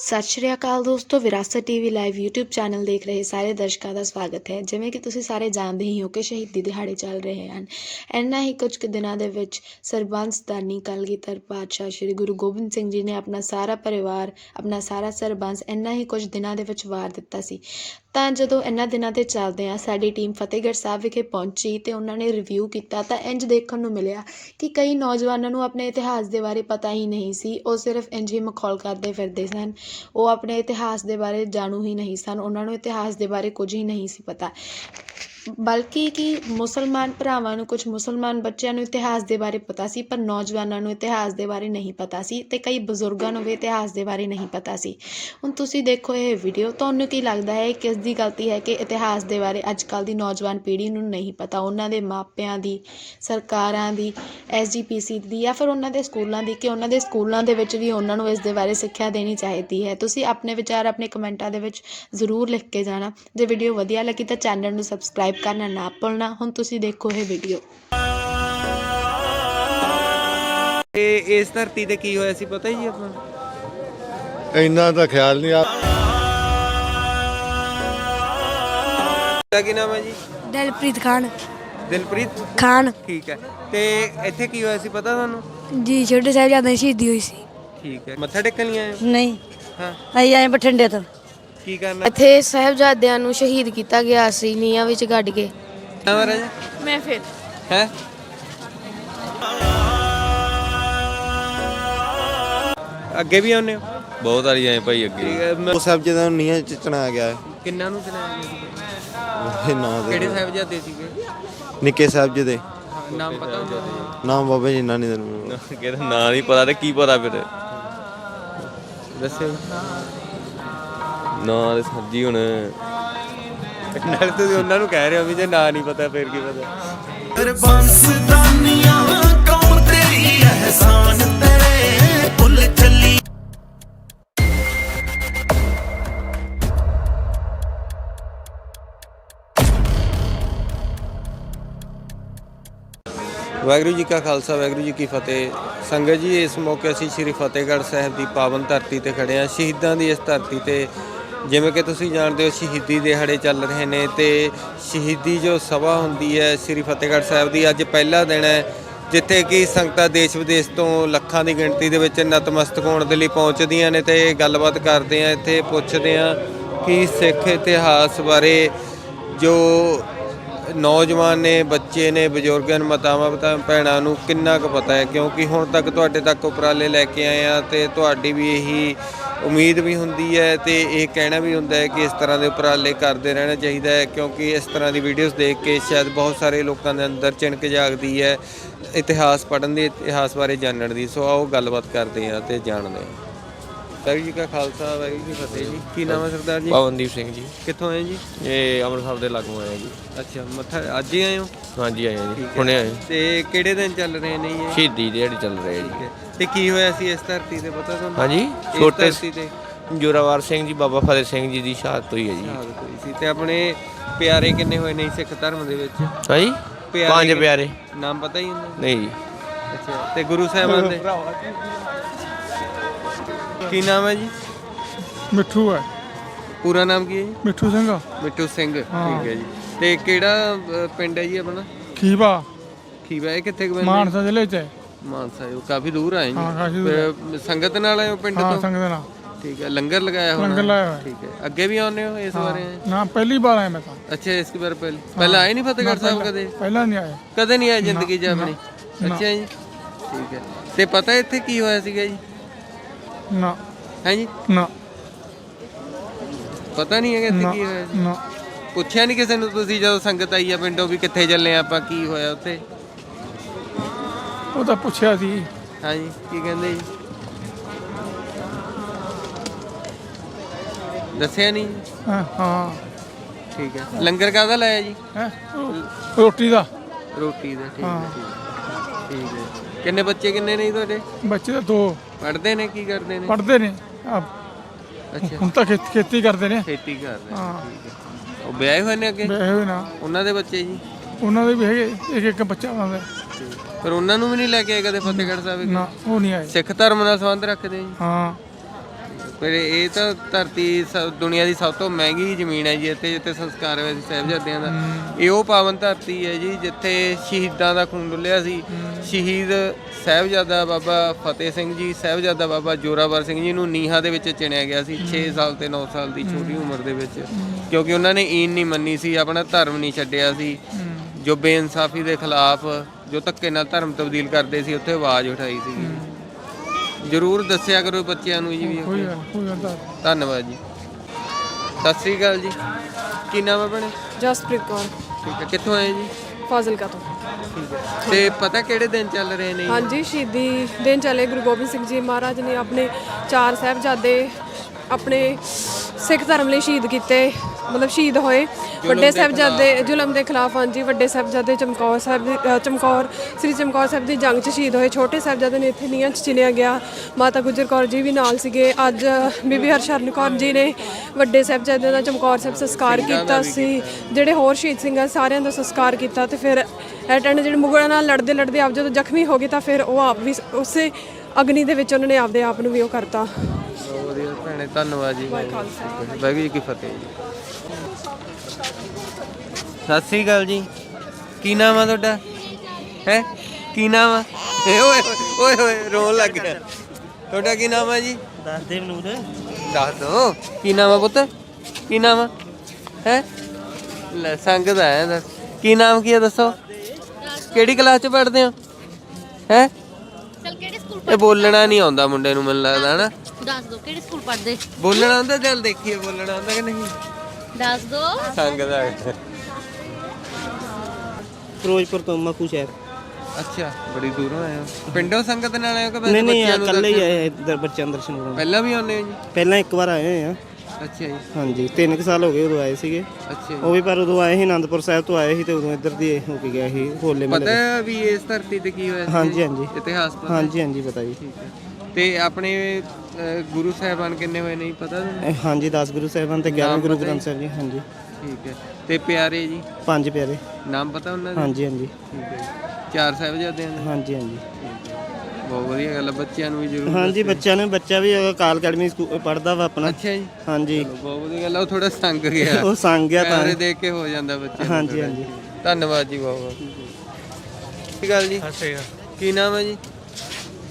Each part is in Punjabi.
ਸਤਿ ਸ਼੍ਰੀ ਅਕਾਲ ਦੋਸਤੋ, ਵਿਰਾਸਤ ਟੀਵੀ ਲਾਈਵ YouTube ਚੈਨਲ ਦੇਖ ਰਹੇ ਸਾਰੇ ਦਰਸ਼ਕਾਂ ਦਾ ਸਵਾਗਤ ਹੈ। ਜਿਵੇਂ ਕਿ ਤੁਸੀਂ ਸਾਰੇ ਜਾਣਦੇ ਹੀ ਹੋ ਕਿ ਸ਼ਹੀਦੀ ਦਿਹਾੜੇ ਚੱਲ ਰਹੇ ਹਨ। ਇੰਨਾ ਹੀ ਕੁਝ ਕੁ ਦਿਨਾਂ ਦੇ ਵਿੱਚ ਸਰਬੰਸ ਦਾਨੀ ਕਲਗੀਧਰ ਪਾਤਸ਼ਾਹ ਸ੍ਰੀ ਗੁਰੂ ਗੋਬਿੰਦ ਸਿੰਘ ਜੀ ਨੇ ਆਪਣਾ ਸਾਰਾ ਪਰਿਵਾਰ, ਆਪਣਾ ਸਾਰਾ ਸਰਬੰਸ ਇੰਨਾ ਹੀ ਕੁਝ ਦਿਨਾਂ ਦੇ ਵਿੱਚ ਵਾਰ ਦਿੱਤਾ ਸੀ। ਤਾਂ ਜਦੋਂ ਇਹਨਾਂ ਦਿਨਾਂ 'ਤੇ ਚੱਲਦੇ ਆ ਸਾਡੀ ਟੀਮ ਫਤਿਹਗੜ੍ਹ ਸਾਹਿਬ ਵਿਖੇ ਪਹੁੰਚੀ ਅਤੇ ਉਹਨਾਂ ਨੇ ਰਿਵਿਊ ਕੀਤਾ ਤਾਂ ਇੰਝ ਦੇਖਣ ਨੂੰ ਮਿਲਿਆ ਕਿ ਕਈ ਨੌਜਵਾਨਾਂ ਨੂੰ ਆਪਣੇ ਇਤਿਹਾਸ ਦੇ ਬਾਰੇ ਪਤਾ ਹੀ ਨਹੀਂ ਸੀ। ਉਹ ਸਿਰਫ ਇੰਝ ਹੀ ਮਖੌਲ ਕਰਦੇ ਫਿਰਦੇ ਸਨ। ਉਹ ਆਪਣੇ ਇਤਿਹਾਸ ਦੇ ਬਾਰੇ ਜਾਣੂ ਹੀ ਨਹੀਂ ਸਨ। ਉਹਨਾਂ ਨੂੰ ਇਤਿਹਾਸ ਦੇ ਬਾਰੇ ਕੁਝ ਹੀ ਨਹੀਂ ਸੀ ਪਤਾ। ਬਲਕਿ ਕਿ ਮੁਸਲਮਾਨ ਭਰਾਵਾਂ ਨੂੰ ਕੁਝ ਮੁਸਲਮਾਨ ਬੱਚਿਆਂ ਨੂੰ ਇਤਿਹਾਸ ਦੇ ਬਾਰੇ ਪਤਾ ਸੀ, ਪਰ ਨੌਜਵਾਨਾਂ ਨੂੰ ਇਤਿਹਾਸ ਦੇ ਬਾਰੇ ਨਹੀਂ ਪਤਾ ਸੀ ਅਤੇ ਕਈ ਬਜ਼ੁਰਗਾਂ ਨੂੰ ਵੀ ਇਤਿਹਾਸ ਦੇ ਬਾਰੇ ਨਹੀਂ ਪਤਾ ਸੀ। ਹੁਣ ਤੁਸੀਂ ਦੇਖੋ ਇਹ ਵੀਡੀਓ ਤੁਹਾਨੂੰ ਕੀ ਲੱਗਦਾ ਹੈ ਕਿਸ ਦੀ ਗਲਤੀ ਹੈ ਕਿ ਇਤਿਹਾਸ ਦੇ ਬਾਰੇ ਅੱਜ ਕੱਲ੍ਹ ਦੀ ਨੌਜਵਾਨ ਪੀੜ੍ਹੀ ਨੂੰ ਨਹੀਂ ਪਤਾ? ਉਹਨਾਂ ਦੇ ਮਾਪਿਆਂ ਦੀ, ਸਰਕਾਰਾਂ ਦੀ ਐਸਜੀਪੀਸੀ ਦੀ ਜਾਂ ਫਿਰ ਉਹਨਾਂ ਦੇ ਸਕੂਲਾਂ ਦੀ, ਕਿ ਉਹਨਾਂ ਦੇ ਸਕੂਲਾਂ ਦੇ ਵਿੱਚ ਵੀ ਉਹਨਾਂ ਨੂੰ ਇਸ ਦੇ ਬਾਰੇ ਸਿੱਖਿਆ ਦੇਣੀ ਚਾਹੀਦੀ ਹੈ? ਤੁਸੀਂ ਆਪਣੇ ਵਿਚਾਰ ਆਪਣੇ ਕਮੈਂਟਾਂ ਦੇ ਵਿੱਚ ਜ਼ਰੂਰ ਲਿਖ ਕੇ ਜਾਣਾ। ਜੇ ਵੀਡੀਓ ਵਧੀਆ ਲੱਗੀ ਤਾਂ ਚੈਨਲ ਨੂੰ ਸਬਸਕ੍ਰਾਈਬ ਕਰਨਾ ਨਾ ਭੁੱਲਣਾ। ਹੁਣ ਤੁਸੀਂ ਦੇਖੋ ਇਹ ਵੀਡੀਓ ਤੇ ਇਸ ਧਰਤੀ ਤੇ ਕੀ ਹੋਇਆ ਸੀ ਪਤਾ ਜੀ ਆਪਾਂ ਨੂੰ? ਇੰਨਾ ਤਾਂ ਖਿਆਲ ਨਹੀਂ ਆ ਦਾ ਕੀ ਨਾਮ ਹੈ ਜੀ? ਦਿਲਪ੍ਰੀਤ ਖਾਨ। ਦਿਲਪ੍ਰੀਤ? ਖਾਨ। ਠੀਕ ਹੈ। ਤੇ ਇੱਥੇ ਕੀ ਹੋਇਆ ਸੀ ਪਤਾ ਤੁਹਾਨੂੰ? ਜੀ ਛੋਟੇ ਸਾਹਿਬਜ਼ਾਦੇ ਦੀ ਸ਼ਹੀਦੀ ਹੋਈ ਸੀ। ਠੀਕ ਹੈ। ਮੱਥਾ ਟੇਕਣ ਲਈ ਆਏ ਹੋ? ਨਹੀਂ। ਹਾਂ। ਅਸੀਂ ਆਏ ਬਠਿੰਡੇ ਤੋਂ। ਕੀ ਕਰਨਾ? ਇੱਥੇ ਸਾਹਿਬਜ਼ਾਦਿਆਂ ਨੂੰ ਸ਼ਹੀਦ ਕੀਤਾ ਗਿਆ ਸੀ ਨੀਹਾਂ ਵਿੱਚ ਗੱਡ ਕੇ। ਹੈ ਮਹਾਰਾਜ ਮੈਂ ਫਿਰ। ਹੈ? ਅੱਗੇ ਵੀ ਆਉਂਦੇ ਹੋ? ਬਹੁਤ ਵਾਰੀ ਆਏ ਭਾਈ ਅੱਗੇ। ਠੀਕ ਹੈ ਮੈਂ- ਉਹ ਸਭ ਜਿਹਦਾ ਨੀਹਾਂ ਚ ਚਣਾ ਗਿਆ। ਹੈ। ਕਿੰਨਾ ਨੂੰ ਚਲਾਇਆ ਗਿਆ ਸੀ? ਇਹ ਨਾਂ ਦੇ ਕਿਹੜੇ ਸਾਹਿਬਜ਼ਾਦੇ ਸੀਗੇ? ਨਿੱਕੇ ਸਾਹਿਬ ਜੀ ਦੇ ਹਾਂ, ਨਾਮ ਪਤਾ ਉਹਨਾਂ ਦਾ? ਨਾਮ ਬਾਬਾ ਜੀ ਨਾਨੀ ਦਾ ਕਿਹਦਾ ਨਾਂ ਨਹੀਂ ਪਤਾ ਤੇ ਕੀ ਪਤਾ ਫਿਰ। ਦੱਸਿਓ। ਨਾਂ ਦੇ ਸੱਜੀ ਹੁਣ। ਨਾਲ ਤੁਸੀਂ ਉਹਨਾਂ ਨੂੰ ਕਹਿ ਰਹੇ ਹੋ ਵੀ ਜੇ ਨਾਂ ਨਹੀਂ ਪਤਾ ਫਿਰ ਕੀ ਪਤਾ। ਸਰਬੰਸ ਦਾਨੀਆਂ ਕੌਣ ਤੇਰੀ ਅਹਿਸਾਨ ਤੇਰੇ ਭੁੱਲ ਚੱਲੀ। ਵਾਹਿਗੁਰੂ ਜੀ ਕਾ ਖਾਲਸਾ ਵਾਹਿਗੁਰੂ ਜੀ ਕੀ ਫਤਿਹ। ਸੰਗਤ ਜੀ ਇਸ ਮੌਕੇ ਅਸੀਂ ਸ੍ਰੀ ਫਤਿਹਗੜ੍ਹ ਸਾਹਿਬ ਦੀ ਪਾਵਨ ਧਰਤੀ ਤੇ ਖੜੇ ਹਾਂ। ਸ਼ਹੀਦਾਂ ਦੀ ਇਸ ਧਰਤੀ ਤੇ ਜਿਵੇਂ ਕਿ ਤੁਸੀਂ ਜਾਣਦੇ ਹੋ, ਸ਼ਹੀਦੀ ਦਿਹਾੜੇ ਚੱਲ ਰਹੇ ਨੇ ਤੇ ਸ਼ਹੀਦੀ ਜੋ ਸਭਾ ਹੁੰਦੀ ਹੈ ਸ੍ਰੀ ਫਤਿਹਗੜ੍ਹ ਸਾਹਿਬ ਦੀ, ਅੱਜ ਪਹਿਲਾ ਦਿਨ ਹੈ, ਜਿੱਥੇ ਕਿ ਸੰਗਤਾਂ ਦੇਸ਼ ਵਿਦੇਸ਼ ਤੋਂ ਲੱਖਾਂ ਦੀ ਗਿਣਤੀ ਦੇ ਵਿੱਚ ਨਤਮਸਤਕ ਹੋਣ ਦੇ ਲਈ ਪਹੁੰਚਦੀਆਂ ਨੇ ਤੇ ਗੱਲਬਾਤ ਕਰਦੇ ਆ, ਇੱਥੇ ਪੁੱਛਦੇ ਆ ਕਿ ਸਿੱਖ ਇਤਿਹਾਸ ਬਾਰੇ ਜੋ ਨੌਜਵਾਨ ਨੇ, ਬੱਚੇ ਨੇ, ਬਜ਼ੁਰਗਾਂ ਨੂੰ, ਮਾਤਾਵਾਂ, ਪਿਤਾ, ਭੈਣਾਂ ਨੂੰ ਕਿੰਨਾ ਕੁ ਪਤਾ ਹੈ? ਕਿਉਂਕਿ ਹੁਣ ਤੱਕ ਤੁਹਾਡੇ ਤੱਕ ਉਪਰਾਲੇ ਲੈ ਕੇ ਆਏ ਆ ਤੇ ਤੁਹਾਡੀ ਵੀ ਇਹੀ ਉਮੀਦ ਵੀ ਹੁੰਦੀ ਹੈ ਤੇ ਇਹ ਕਹਿਣਾ ਵੀ ਹੁੰਦਾ ਹੈ ਕਿ ਇਸ ਤਰ੍ਹਾਂ ਦੇ ਉਪਰਾਲੇ ਕਰਦੇ ਰਹਿਣਾ ਚਾਹੀਦਾ ਹੈ, ਕਿਉਂਕਿ ਇਸ ਤਰ੍ਹਾਂ ਦੀ ਵੀਡੀਓਜ਼ ਦੇਖ ਕੇ ਸ਼ਾਇਦ ਬਹੁਤ ਸਾਰੇ ਲੋਕਾਂ ਦੇ ਅੰਦਰ ਚਿਣਕ ਜਾਗਦੀ ਹੈ, ਇਤਿਹਾਸ ਪੜ੍ਹਨ ਦੀ ਇਤਿਹਾਸ ਬਾਰੇ ਜਾਣਨ ਦੀ। ਸੋ ਆਓ ਗੱਲਬਾਤ ਕਰਦੇ ਹਾਂ ਤੇ ਜਾਣਦੇ ਹਾਂ। ਵਾਹਿਗੁਰੂ ਜੀ ਕਾ ਖਾਲਸਾ ਵਾਹਿਗੁਰੂ ਜੀ ਕੀ ਫਤਿਹ ਜੀ। ਕੀ ਨਾਮ ਹੈ ਸਰਦਾਰ ਜੀ? ਪਵਨਦੀਪ ਸਿੰਘ ਜੀ। ਕਿੱਥੋਂ ਆਏ ਜੀ? ਇਹ ਅੰਮ੍ਰਿਤਸਰ ਦੇ ਲਾਗੋਂ ਆਏ ਜੀ। ਅੱਛਾ ਮੱਥਾ ਅੱਜ ਹੀ ਆਏ ਹੋ? ਹਾਂਜੀ ਆਏ ਜੀ। ਠੀਕ ਹੈ। ਹੁਣੇ ਆਏ। ਤੇ ਕਿਹੜੇ ਦਿਨ ਚੱਲ ਰਹੇ ਨੇ ਜੀ ਇਹ? ਸ਼ਹੀਦੀ ਦਿਹਾੜੀ ਚੱਲ ਰਹੀ ਹੈ ਜੀ। ਤੇ ਕੀ ਹੋਇਆ ਸੀ ਇਸ ਧਰਤੀ ਤੇ ਪਤਾ ਤੁਹਾਨੂੰ? ਹਾਂਜੀ ਇਸ ਛੋਟੇ ਧਰਤੀ ਤੇ? ਜੋਰਾਵਰ ਸਿੰਘ ਜੀ ਬਾਬਾ ਫਤਿਹ ਸਿੰਘ ਜੀ ਦੀ ਸ਼ਹਾਦਤ ਹੋਈ ਹੈ ਜੀ। ਸ਼ਹਾਦਤ ਹੋਈ ਸੀ। ਤੇ ਆਪਣੇ ਪਿਆਰੇ ਕਿੰਨੇ ਹੋਏ ਨੇ ਸਿੱਖ ਧਰਮ ਦੇ ਵਿੱਚ? ਹਾਂਜੀ ਪਿਆਰੇ ਪੰਜ ਕਿੰਨੇ? ਪਿਆਰੇ। ਨਾਮ ਪਤਾ ਹੀ ਹੁੰਦਾ ਨਹੀਂ। ਜੀ ਅੱਛਾ ਤੇ ਗੁਰੂ ਸਾਹਿਬਾਨ ਦੇ? ਕੀ ਨਾਮ ਹੈ ਜੀ? ਮਿੱਠੂ ਹੈ। ਪੂਰਾ ਨਾਮ ਕੀ ਹੈ ਜੀ? ਮਿੱਠੂ ਸਿੰਘ। ਮਿੱਠੂ ਸਿੰਘ ਠੀਕ ਹੈ। ਜੀ। ਤੇ ਕਿਹੜਾ ਅ, ਪਿੰਡ ਹੈ ਜੀ ਆਪਣਾ? ਖੀਵਾ। ਖੀਵਾ ਇਹ ਕਿੱਥੇ ਕੁ ਪੈਂਦਾ ਜੀ? ਮਾਨਸਾ ਜ਼ਿਲ੍ਹੇ ਚ ਹੈ। ਮਾਨਸਾ ਉਹ ਕਾਫੀ ਦੂਰ ਆਏ ਜੀ। ਹਾਂ, ਕਾਫੀ ਦੂਰ ਫਿਰ ਸੰਗਤ ਨਾਲ ਆਏ ਹੋ ਪਿੰਡ ਹਾਂ ਤੋਂ? ਸੰਗ ਦੇ ਨਾਲ। ਠੀਕ ਹੈ ਲੰਗਰ ਲਗਾਇਆ ਹੋਣਾ? ਲੰਗਰ ਲਾਇਆ ਹੋਇਆ। ਠੀਕ ਹੈ। ਅੱਗੇ ਵੀ ਆਉਂਦੇ ਹੋ ਇਸ ਬਾਰੇ ਨਾ ਪਹਿਲੀ ਵਾਰ ਆਇਆ ਮੈਂ ਤਾਂ। ਅੱਛਾ ਇਸ ਵਾਰ ਪਹਿਲੇ। ਪਹਿਲਾਂ ਆਏ ਨਹੀਂ ਫਤਿਹਗੜ੍ਹ ਸਾਹਿਬ ਕਦੇ? ਪਹਿਲਾਂ ਨਹੀਂ ਆਇਆ ਕਦੇ ਨਹੀਂ ਆਏ ਜ਼ਿੰਦਗੀ 'ਚ ਆਪਣੀ? ਅੱਛਾ ਜੀ। ਠੀਕ ਹੈ। ਤੇ ਪਤਾ ਇੱਥੇ ਕੀ ਹੋਇਆ ਸੀਗਾ ਜੀ? ਨਾ। ਹੈ ਜੀ? ਨਾ। ਪਤਾ ਨਹੀਂ ਹੈਗਾ ਇੱਥੇ ਕੀ ਹੋਇਆ ਸੀ ਨਾ। ਪੁੱਛਿਆ ਨਹੀਂ ਕਿਸੇ ਨੂੰ ਤੁਸੀਂ ਜਦੋਂ ਸੰਗਤ ਆਈ ਆ ਪਿੰਡੋਂ ਵੀ ਕਿੱਥੇ ਚੱਲੇ ਆਪਾਂ ਕੀ ਹੋਇਆ ਉੱਥੇ? ਉਹ ਤਾਂ ਪੁੱਛਿਆ ਸੀ। ਹਾਂਜੀ ਕੀ ਕਹਿੰਦੇ ਜੀ? ਦੱਸਿਆ ਨਹੀਂ ਜੀ? ਹਾਂ ਹਾਂ। ਠੀਕ ਹੈ। ਲੰਗਰ ਕਾਹਦਾ ਲਾਇਆ ਜੀ? ਹੈਂ? ਰੋਟੀ ਦਾ। ਰੋਟੀ ਦਾ ਠੀਕ ਹੈ ਹਾਂ। ਠੀਕ ਹੈ। ਠੀਕ ਹੈ। ਕਿੰਨੇ ਬੱਚੇ ਕਿੰਨੇ ਨੇ ਜੀ ਤੁਹਾਡੇ? ਬੱਚੇ ਤਾਂ ਦੋ। ਪੜ੍ਹਦੇ ਨੇ ਕੀ ਕਰਦੇ ਨੇ? ਪੜ੍ਹਦੇ ਨੇ। ਆ, ਅੱਛਾ। ਹੁਣ ਤਾਂ ਖੇਤ- ਖੇਤੀ ਕਰਦੇ ਨੇ। ਖੇਤੀ ਕਰਦੇ ਨੇ ਹਾਂ। ਠੀਕ ਹੈ। ਉਹ ਵਿਆਹੇ ਹੋਏ ਨੇ ਅੱਗੇ? ਵਿਆਹੇ ਹੋਏ ਨਾ। ਉਹਨਾਂ ਦੇ ਬੱਚੇ ਜੀ? ਉਹਨਾਂ ਦੇ ਵੀ ਹੈਗੇ ਇੱਕ ਇੱਕ ਬੱਚਾ ਉਹਨਾਂ ਦਾ। ਪਰ ਉਹਨਾਂ ਨੂੰ ਵੀ ਨਹੀਂ ਲੈ ਕੇ ਆਏ ਕਦੇ ਫਤਿਹਗੜ੍ਹ ਸਾਹਿਬ ਨਾ ਉਹ ਨਹੀਂ ਆਏ। ਸਿੱਖ ਧਰਮ ਨਾਲ ਸੰਬੰਧ ਰੱਖਦੇ ਜੀ? ਹਾਂ। ਪਰ ਇਹ ਤਾਂ ਧਰਤੀ ਸ- ਦੁਨੀਆ ਦੀ ਸਭ ਤੋਂ ਮਹਿੰਗੀ ਜ਼ਮੀਨ ਹੈ ਜੀ ਇੱਥੇ ਜਿੱਥੇ ਸੰਸਕਾਰ ਹੋਇਆ ਸੀ ਸਾਹਿਬਜ਼ਾਦਿਆਂ ਦਾ। ਇਹ ਉਹ ਪਾਵਨ ਧਰਤੀ ਹੈ ਜੀ ਜਿੱਥੇ ਸ਼ਹੀਦਾਂ ਦਾ ਖੂਨ ਡੁੱਲਿਆ ਸੀ। ਸ਼ਹੀਦ ਸਾਹਿਬਜ਼ਾਦਾ ਬਾਬਾ ਫਤਿਹ ਸਿੰਘ ਜੀ ਸਾਹਿਬਜ਼ਾਦਾ ਬਾਬਾ ਜੋਰਾਵਰ ਸਿੰਘ ਜੀ ਨੂੰ ਨੀਹਾਂ ਦੇ ਵਿੱਚ ਚਿਣਿਆ ਗਿਆ ਸੀ 6 ਸਾਲ ਤੇ 9 ਸਾਲ ਦੀ ਛੋਟੀ ਉਮਰ ਦੇ ਵਿੱਚ। ਕਿਉਂਕਿ ਉਹਨਾਂ ਨੇ ਈਨ ਨਹੀਂ ਮੰਨੀ ਸੀ ਆਪਣਾ ਧਰਮ ਨਹੀਂ ਛੱਡਿਆ ਸੀ। ਜੋ ਬੇਇਨਸਾਫੀ ਦੇ ਖਿਲਾਫ ਜੋ ਧੱਕੇ ਨਾਲ ਧਰਮ ਤਬਦੀਲ ਕਰਦੇ ਸੀ ਉੱਥੇ ਆਵਾਜ਼ ਉਠਾਈ ਸੀ। ਜਰੂਰ ਦੱਸਿਆ ਕਰੋ ਬੱਚਿਆਂ ਨੂੰ ਜੀ ਵੀ ਕੋਈ ਗੱਲ ਕੋਈ ਗੱਲ ਤਾਂ ਧੰਨਵਾਦ ਜੀ। ਸਤਿ ਸ੍ਰੀ ਅਕਾਲ ਜੀ। ਕੀ ਨਾਮ ਹੈ ਭੈਣੇ? ਜਸਪ੍ਰੀਤ ਕੌਰ। ਠੀਕ ਹੈ ਕਿੱਥੋਂ ਆਏ ਜੀ? ਫਾਜ਼ਿਲਕਾ ਤੋਂ। ਠੀਕ ਹੈ। ਤੇ ਪਤਾ ਕਿਹੜੇ ਦਿਨ ਚੱਲ ਰਹੇ ਨੇ? ਜੀ? ਹਾਂਜੀ ਸ਼ਹੀਦੀ ਦਿਨ ਚਲੇ ਗੁਰੂ ਗੋਬਿੰਦ ਸਿੰਘ ਜੀ ਮਹਾਰਾਜ ਨੇ ਆਪਣੇ ਚਾਰ ਸਾਹਿਬਜ਼ਾਦੇ ਆਪਣੇ ਸਿੱਖ ਧਰਮ ਲਈ ਸ਼ਹੀਦ ਕੀਤੇ। ਮਤਲਬ ਸ਼ਹੀਦ ਹੋਏ। ਵੱਡੇ ਸਾਹਿਬਜ਼ਾਦੇ ਜ਼ੁਲਮ ਦੇ ਖਿਲਾਫ ਹਾਂਜੀ ਵੱਡੇ ਸਾਹਿਬਜ਼ਾਦੇ ਚਮਕੌਰ ਸਾਹਿਬ ਦੀ ਅ, ਚਮਕੌਰ ਸ੍ਰੀ ਚਮਕੌਰ ਸਾਹਿਬ ਦੀ ਜੰਗ 'ਚ ਸ਼ਹੀਦ ਹੋਏ। ਛੋਟੇ ਸਾਹਿਬਜ਼ਾਦੇ ਨੇ ਇੱਥੇ ਨੀਹਾਂ 'ਚ ਚਿਣਿਆ ਗਿਆ। ਮਾਤਾ ਗੁਜਰ ਕੌਰ ਜੀ ਵੀ ਨਾਲ ਸੀਗੇ। ਅੱਜ ਬੀਬੀ ਹਰਸ਼ਰਨ ਕੌਰ ਜੀ ਨੇ ਵੱਡੇ ਸਾਹਿਬਜ਼ਾਦੇ ਦਾ ਚਮਕੌਰ ਸਾਹਿਬ ਸੰਸਕਾਰ ਕੀਤਾ ਸੀ। ਜਿਹੜੇ ਹੋਰ ਸ਼ਹੀਦ ਸਿੰਘ ਸਾਰਿਆਂ ਦਾ ਸੰਸਕਾਰ ਕੀਤਾ ਤੇ ਫਿਰ ਐਟੈਂਡ ਜਿਹੜੇ ਮੁਗਲਾਂ ਨਾਲ ਲੜਦੇ ਲੜਦੇ ਆਪ ਜਦੋਂ ਜ਼ਖਮੀ ਹੋ ਗਏ ਤਾਂ ਫਿਰ ਉਹ ਆਪ ਵੀ ਉਸੇ ਅਗਨੀ ਦੇ ਵਿੱਚ ਉਹਨਾਂ ਨੇ ਆਪਦੇ ਆਪ ਨੂੰ ਵੀ ਉਹ ਕਰਤਾ। ਬਹੁਤ ਵਧੀਆ ਭੈਣੇ ਧੰਨਵਾਦ ਜੀ। ਵਾਹਿਗੁਰੂ ਜੀ ਕੀ ਫਤਿਹ ਜੀ। ਸਤਿ ਸ੍ਰੀ ਅਕਾਲ ਜੀ। ਕੀ ਨਾਮ ਆ ਤੁਹਾਡਾ? ਹੈ? ਕੀ ਨਾਮ ਆ? ਏ ਓਏ ਓਏ ਓਏ ਰੋਣ ਲੱਗ ਗਿਆ। ਤੁਹਾਡਾ ਕੀ ਨਾਮ ਆ ਜੀ? ਦੱਸ ਦੇ ਮਨੂਰ ਦੱਸ ਦੋ। ਕੀ ਨਾਮ ਆ ਪੁੱਤ? ਕੀ ਨਾਮ ਆ? ਹੈ? ਲੈ ਸੰਗਤ ਆਇਆ ਦੱਸ। ਕੀ ਨਾਮ ਕੀ ਆ ਦੱਸੋ? ਕਿਹੜੀ ਕਲਾਸ ਚ ਪੜ੍ਹਦੇ ਹੋ? ਹੈ? ਚਲ ਕਿਹੜੇ ਸਕੂਲ ਇਹ ਬੋਲਣਾ ਨਹੀਂ ਆਉਂਦਾ ਮੁੰਡੇ ਨੂੰ ਮੈਨੂੰ ਲੱਗਦਾ ਹਨਾ? ਦੱਸ ਦੋ ਕਿਹੜੇ ਸਕੂਲ ਪੜ੍ਹਦੇ? ਬੋਲਣਾ ਆਉਂਦਾ? ਚੱਲ ਦੇਖੀਏ ਬੋਲਣਾ ਆਉਂਦਾ ਕਿ ਨਹੀਂ? ਦੱਸ ਦੋ। ਸੰਗਤ ਆ ਫਿਰੋਜ਼ਪੁਰ ਤੋਂ ਮਖੂ ਸ਼ਹਿਰ। ਅੱਛਾ ਬੜੀ ਦੂਰੋਂ ਆਏ ਹੋ। ਪਿੰਡੋਂ ਸੰਗਤ ਨਾਲ ਆਏ ਹੋ ਕਿ ਵੈਸੇ ਨਹੀਂ ਨਹੀਂ ਬੱਚਿਆਂ ਨੂੰ ਇਕੱਲੇ ਹੀ ਦਰਸ਼ਨ- ਆਏ ਇੱਧਰ ਬੱਚਿਆਂ ਨੂੰ ਦਰਸ਼ਨ ਕਰਾਉਣ। ਪਹਿਲਾਂ ਵੀ ਆਉਂਦੇ ਹੋ ਜੀ? ਪਹਿਲਾਂ ਇੱਕ ਵਾਰ ਆਏ ਹੋਏ ਆ। ਅੱਛਾ ਜੀ। ਹਾਂਜੀ ਤਿੰਨ ਕੁ ਸਾਲ ਹੋ ਗਏ ਉਦੋਂ ਆਏ ਸੀਗੇ। ਅੱਛਾ ਜੀ। ਉਹ ਵੀ ਪਰ ਉਦੋਂ ਆਏ ਸੀ ਆਨੰਦਪੁਰ ਸਾਹਿਬ ਤੋਂ ਆਏ ਸੀ ਤੇ ਉਦੋਂ ਇੱਧਰ ਦੀ ਹੋ ਕੇ ਗਿਆ ਸੀ ਹੋਲੇ ਪਤਾ ਮਹੱਲੇ ਹੈ ਵੀ ਇਸ ਧਰਤੀ ਤੇ ਕੀ ਹੋਇਆ ਸੀ? ਹਾਂਜੀ, ਹਾਂਜੀ। ਇਤਿਹਾਸ ਪਤਾ ਹਾਂਜੀ ਹਾਂਜੀ ਪਤਾ ਜੀ। ਠੀਕ ਹੈ। ਤੇ ਆਪਣੇ ਅਹ, ਗੁਰੂ ਸਾਹਿਬਾਨ ਕਿੰਨੇ ਹੋਏ ਨਹੀਂ ਪਤਾ ਤੁਹਾਨੂੰ? ਇਹ ਹਾਂਜੀ 10 ਗੁਰੂ ਸਾਹਿਬਾਨ ਤੇ 11 ਗੁਰੂ ਗ੍ਰੰਥ ਸਾਹਿਬ ਜੀ ਹਾਂਜੀ। ਠੀਕ ਹੈ। ਤੇ ਪਿਆਰੇ ਜੀ? ਪੰਜ ਪਿਆਰੇ। ਨਾਮ ਪਤਾ ਉਹਨਾਂ ਦੇ? ਹਾਂਜੀ ਹਾਂਜੀ। ਠੀਕ ਹੈ ਜੀ। ਚਾਰ ਸਾਹਿਬਜ਼ਾਦਿਆਂ ਦੇ? ਹਾਂਜੀ ਹਾਂਜੀ। ਬਹੁਤ ਵਧੀਆ ਗੱਲ ਬੱਚਿਆਂ ਨੂੰ ਵੀ ਜ਼ਰੂਰ ਹਾਂਜੀ ਬੱਚਿਆਂ ਨੂੰ ਬੱਚਾ ਵੀ ਕਾਲ ਅਕੈਡਮੀ ਸਕੂਲ ਪੜਦਾ ਵਾ ਆਪਣਾ। ਅੱਛਾ ਜੀ। ਹਾਂਜੀ। ਬਹੁਤ ਵਧੀਆ ਗੱਲ ਉਹ ਥੋੜਾ ਸੰਗ ਗਿਆ। ਉਹ ਸੰਗ ਗਿਆ ਤਾਂ। ਕੈਮਰੇ ਦੇਖ ਕੇ ਹੋ ਜਾਂਦਾ ਬੱਚੇ ਨੂੰ ਹਾਂਜੀ, ਥੋੜ੍ਹਾ। ਹਾਂਜੀ। ਧੰਨਵਾਦ ਜੀ ਬਹੁਤ ਬਹੁਤ। ਕੀ ਗੱਲ ਜੀ? ਕੀ ਨਾਮ ਹੈ ਜੀ?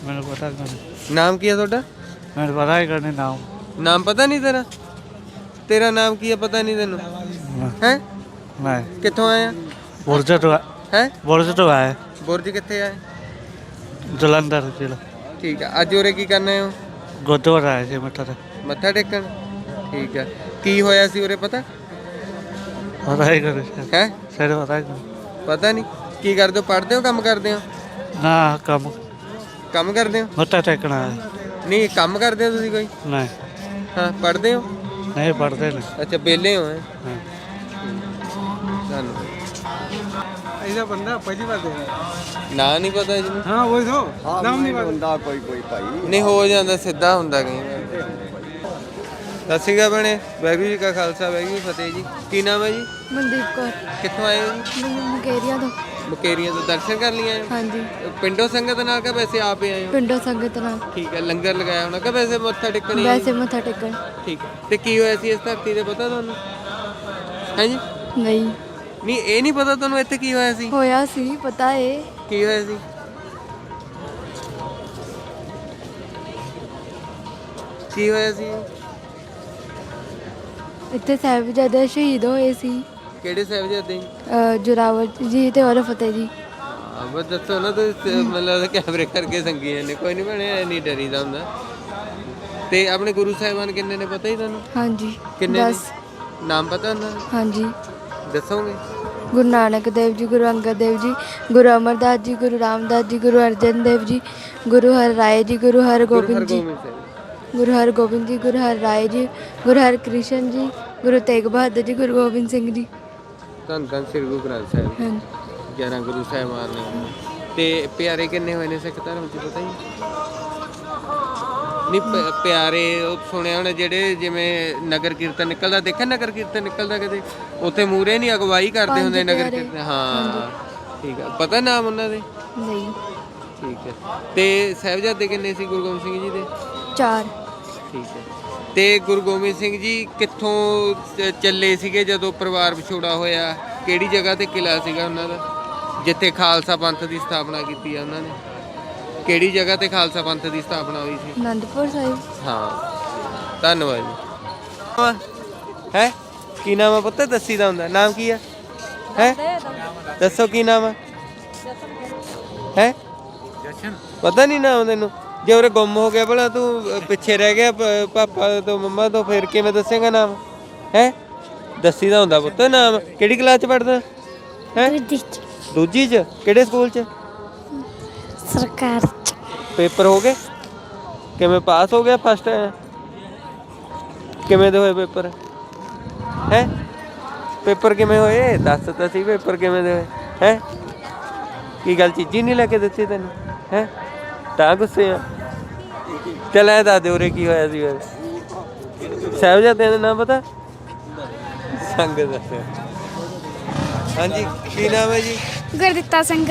ਮੈਨੂੰ ਪਤਾ ਨਹੀਂ ਨਾਮ ਕੀ ਹੈ ਤੁਹਾਡਾ? ਮੈਨੂੰ ਪਤਾ ਹੀ ਕਰਨੇ ਨਾਮ। ਨਾਮ ਪਤਾ ਨਹੀਂ ਤੇਰਾ? ਤੇਰਾ ਨਾਮ ਕੀ ਹੈ ਪਤਾ ਨਹੀਂ ਤੈਨੂੰ? ਹੈ? ਮੈਂ। ਕਿੱਥੋਂ ਆਇਆ ਬੁਰਜ ਤੋਂ ਹੈ? ਬੁਰਜ ਤੋਂ ਆਇਆ ਬੁਰਜ ਕਿੱਥੇ ਆਏ ਜਲੰਧਰ ਜ਼ਿਲ੍ਹਾ। ਠੀਕ ਹੈ ਅੱਜ ਉਰੇ ਕੀ ਕਰਨਾ ਹੋ? ਗੁਰਦੁਆਰਾ ਆਇਆ ਸੀ ਮੱਥਾ ਤੇ ਮੱਥਾ ਟੇਕਣ? ਠੀਕ ਹੈ ਕੀ ਹੋਇਆ ਸੀ ਉਰੇ ਪਤਾ? ਪਤਾ ਹੀ ਕਰੇ ਹੈ? ਸਾਰੇ ਪਤਾ ਹੀ ਕਰੇ ਪਤਾ ਨਹੀਂ। ਕੀ ਕਰਦੇ ਹੋ? ਪੜ੍ਹਦੇ ਹੋ? ਕੰਮ ਕਰਦੇ ਹੋ? ਨਾ ਕੰਮ ਕੰਮ ਕਰਦੇ ਹੋ? ਮੱਥਾ ਟੇਕਣਾ ਆਇਆ। ਨਹੀਂ ਕੰਮ ਕਰਦੇ ਹੋ ਤੁਸੀਂ ਕੋਈ? ਨਹੀਂ। ਹਾਂ ਪੜ੍ਹਦੇ ਹੋ? ਨਹੀਂ ਪੜਦੇ ਨੇ। ਅੱਛਾ ਬੇਲੇ ਹੋ ਹੈਂ? ਹਾਂ। ਇਹਦਾ ਬੰਦਾ ਪਹਿਲੀ ਵਾਰ ਦੇਖਿਆ ਨਾ ਨਹੀਂ ਪਤਾ ਜੀ। ਨੂੰ? ਹਾਂ ਉਹ ਤੋਂ। ਨਾਮ ਨਹੀਂ ਪਤਾ। ਨਹੀਂ ਹੋ ਜਾਂਦਾ ਸਿੱਧਾ ਹੁੰਦਾ ਕਈ ਵਾਰ। ਸਤਿ ਸ਼੍ਰੀ ਅਕਾਲ ਭੈਣੇ ਵਾਹਿਗੁਰੂ ਜੀ ਕਾ ਖਾਲਸਾ ਵਾਹਿਗੁਰੂ ਜੀ ਕੀ ਫਤਿਹ ਜੀ। ਕੀ ਨਾਮ ਹੈ ਜੀ? ਮਨਦੀਪ ਕੌਰ। ਕਿੱਥੋਂ ਆਏ ਹੋ ਜੀ? ਮੁਕੇਰੀਆਂ ਤੋਂ। ਮੁਕੇਰੀਆਂ ਤੋਂ ਦਰਸ਼ਨ ਕਰ ਲਈ ਆਏ ਹੋ? ਹਾਂਜੀ। ਪਿੰਡੋਂ ਸੰਗਤ ਨਾਲ ਕਿ ਵੈਸੇ ਆਪ ਹੀ ਆਏ ਹੋ? ਪਿੰਡੋਂ ਸੰਗਤ ਨਾਲ। ਠੀਕ ਹੈ ਲੰਗਰ ਲਗਾਇਆ ਹੋਣਾ ਕਿ ਵੈਸੇ ਮੱਥਾ ਟੇਕਣ? ਵੈਸੇ ਮੱਥਾ ਟੇਕਣ। ਠੀਕ ਹੈ। ਤੇ ਕੀ ਹੋਇਆ ਸੀ ਇਸ ਧਰਤੀ ਤੇ ਪਤਾ ਤੁਹਾਨੂੰ? ਹਾਂਜੀ ਨਹੀਂ। ਨਹੀਂ ਇਹ ਨਹੀਂ ਪਤਾ ਤੁਹਾਨੂੰ ਇੱਥੇ ਕੀ ਹੋਇਆ ਸੀ? ਹੋਇਆ ਸੀ ਪਤਾ ਏ। ਕੀ ਹੋਇਆ ਸੀ? ਕੀ ਹੋਇਆ ਸੀ? ਇੱਥੇ ਸਾਹਿਬਜ਼ਾਦੇ ਸ਼ਹੀਦ ਹੋਏ ਸੀ। ਕਿਹੜੇ ਸਾਹਿਬਜ਼ਾਦੇ? ਜੀ ਅ, ਜੋਰਾਵਰ ਜੀ ਤੇ ਔਰ ਫਤਿਹ ਜੀ। ਬਸ ਦੱਸੋ ਨਾ ਤੁਸੀਂ ਮਤਲਬ ਕੈਮਰੇ ਕਰਕੇ ਸੰਗੀ ਜਾਂਦੇ ਕੋਈ ਨਹੀਂ ਬਣਿਆ ਨਹੀਂ ਡਰੀਦਾ ਹੁੰਦਾ। ਤੇ ਆਪਣੇ ਗੁਰੂ ਸਾਹਿਬਾਨ ਕਿੰਨੇ ਨੇ ਪਤਾ ਹੀ ਤੁਹਾਨੂੰ? ਹਾਂਜੀ ਕਿੰਨੇ ਨੇ? ਦਸ। ਨਾਮ ਪਤਾ ਉਹਨਾਂ ਦਾ ਹਾਂਜੀ। ਦੱਸੋਗੇ ਗੁਰੂ ਨਾਨਕ ਦੇਵ ਜੀ ਗੁਰੂ ਅੰਗਦ ਦੇਵ ਜੀ ਗੁਰੂ ਅਮਰਦਾਸ ਜੀ ਗੁਰੂ ਰਾਮਦਾਸ ਜੀ ਗੁਰੂ ਅਰਜਨ ਦੇਵ ਜੀ ਗੁਰੂ ਹਰ ਰਾਏ ਜੀ ਗੁਰੂ ਹਰ ਗੁਰੂ ਗੋਬਿੰਦ ਜੀ ਹਰਗੋਬਿੰਦ ਸਾਹਿਬ ਗੁਰੂ ਹਰ ਗੋਬਿੰਦ ਜੀ ਗੁਰੂ ਹਰ ਰਾਏ ਜੀ ਗੁਰੂ ਹਰ ਕ੍ਰਿਸ਼ਨ ਜੀ ਗੁਰੂ ਤੇਗ ਬਹਾਦਰ ਜੀ ਗੁਰੂ ਗੋਬਿੰਦ ਸਿੰਘ ਜੀ ਧੰਨ ਧੰਨ ਸ੍ਰੀ ਗੁਰੂ ਗ੍ਰੰਥ ਸਾਹਿਬ ਹਾਂਜੀ 11 ਗੁਰੂ ਸਾਹਿਬਾਨ ਨੇ ਤੇ ਪਿਆਰੇ ਕਿੰਨੇ ਹੋਏ ਨੇ ਸਿੱਖ ਧਰਮ ਚ ਪਤਾ ਹੀ ਨਹੀਂ ਪ- ਪਿਆਰੇ ਉਹ ਸੁਣਿਆ ਹੋਣਾ ਜਿਹੜੇ ਜਿਵੇਂ ਨਗਰ ਕੀਰਤਨ ਨਿਕਲਦਾ ਦੇਖਿਆ ਨਗਰ ਕੀਰਤਨ ਨਿਕਲਦਾ ਕਦੇ? ਉੱਥੇ ਮੂਰੇ ਨਹੀਂ ਅਗਵਾਈ ਕਰਦੇ ਹੁੰਦੇ ਨਗਰ। ਕੀਰਤਨ? ਹਾਂ ਠੀਕ ਆ। ਪਤਾ ਨਾਮ ਉਹਨਾਂ ਦੇ? ਨਹੀਂ। ਠੀਕ ਹੈ ਤੇ ਸਾਹਿਬਜ਼ਾਦੇ ਕਿੰਨੇ ਸੀ ਗੁਰੂ ਗੋਬਿੰਦ ਸਿੰਘ ਜੀ ਦੇ? ਚਾਰ। ਠੀਕ ਹੈ ਤੇ ਗੁਰੂ ਗੋਬਿੰਦ ਸਿੰਘ ਜੀ ਕਿੱਥੋਂ ਚ- ਚੱਲੇ ਸੀਗੇ ਜਦੋਂ ਪਰਿਵਾਰ ਵਿਛੋੜਾ ਹੋਇਆ? ਕਿਹੜੀ ਜਗ੍ਹਾ ਤੇ ਕਿਲਾ ਸੀਗਾ ਉਹਨਾਂ ਦਾ? ਜਿੱਥੇ ਖਾਲਸਾ ਪੰਥ ਦੀ ਸਥਾਪਨਾ ਕੀਤੀ ਆ ਉਹਨਾਂ ਨੇ? ਕਿਹੜੀ ਜਗ੍ਹਾ ਤੇ ਖਾਲਸਾ ਪੰਥ ਦੀ ਸਥਾਪਨਾ ਹੋਈ ਸੀ? ਅਨੰਦਪੁਰ ਸਾਹਿਬ। ਹਾਂ। ਧੰਨਵਾਦ ਜੀ। ਹੈ? ਕੀ ਨਾਮ ਆ ਪੁੱਤ? ਦੱਸੀ ਦਾ ਹੁੰਦਾ। ਨਾਮ ਕੀ ਆ? ਹੈ? ਦੱਸੋ ਕੀ ਨਾਮ ਆ? ਹੈ? ਜਸ਼ਨ। ਪਤਾ ਨਹੀਂ ਨਾਮ ਤੈਨੂੰ। ਜੇ ਉਰੇ ਗੁੰਮ ਹੋ ਗਿਆ ਭਲਾ ਤੂੰ ਅ, ਪਿੱਛੇ ਰਹਿ ਗਿਆ ਪ- ਪਾਪਾ ਤੋਂ ਮੰਮਾ ਤੋਂ ਫਿਰ ਕਿਵੇਂ ਦੱਸੇਗਾ ਨਾਮ? ਹੈ? ਦੱਸੀ ਦਾ ਹੁੰਦਾ ਪੁੱਤ ਨਾਮ। ਕਿਹੜੀ ਕਲਾਸ ਚ ਪੜਦਾ ਹੈ? ਦੂਜੀ ਚ? ਕਿਹੜੇ ਸਕੂਲ ਚ? ਸਰਕਾਰ ਪੇਪਰ ਹੋ ਗਏ? ਕਿਵੇਂ ਪਾਸ ਹੋ ਗਿਆ ਫਸਟ ਕਿਵੇਂ ਦੇ ਹੋਏ ਪੇਪਰ? ਹੈ? ਪੇਪਰ ਕਿਵੇਂ ਹੋਏ? ਦੱਸ ਤਾਂ ਸੀ ਪੇਪਰ ਕਿਵੇਂ ਦੇ ਹੋਏ? ਹੈ? ਕੀ ਗੱਲ ਚੀਜ਼ੀ ਨਹੀਂ ਲੈ ਕੇ ਦਿੱਤੀ ਤੈਨੂੰ? ਹੈ? ਤਾਂ ਗੁੱਸੇ ਆ। ਚੱਲ ਐ ਦੱਸ ਦੇ ਉਰੇ ਕੀ ਹੋਇਆ ਸੀ ਫਿਰ। ਸਾਹਿਬਜ਼ਾਦਿਆਂ ਦਾ ਨਾਮ ਪਤਾ? ਸੰਗ ਦੱਸਿਆ। ਹਾਂਜੀ ਕੀ ਨਾਮ ਹੈ ਜੀ? ਗੁਰਦਿੱਤਾ ਸਿੰਘ।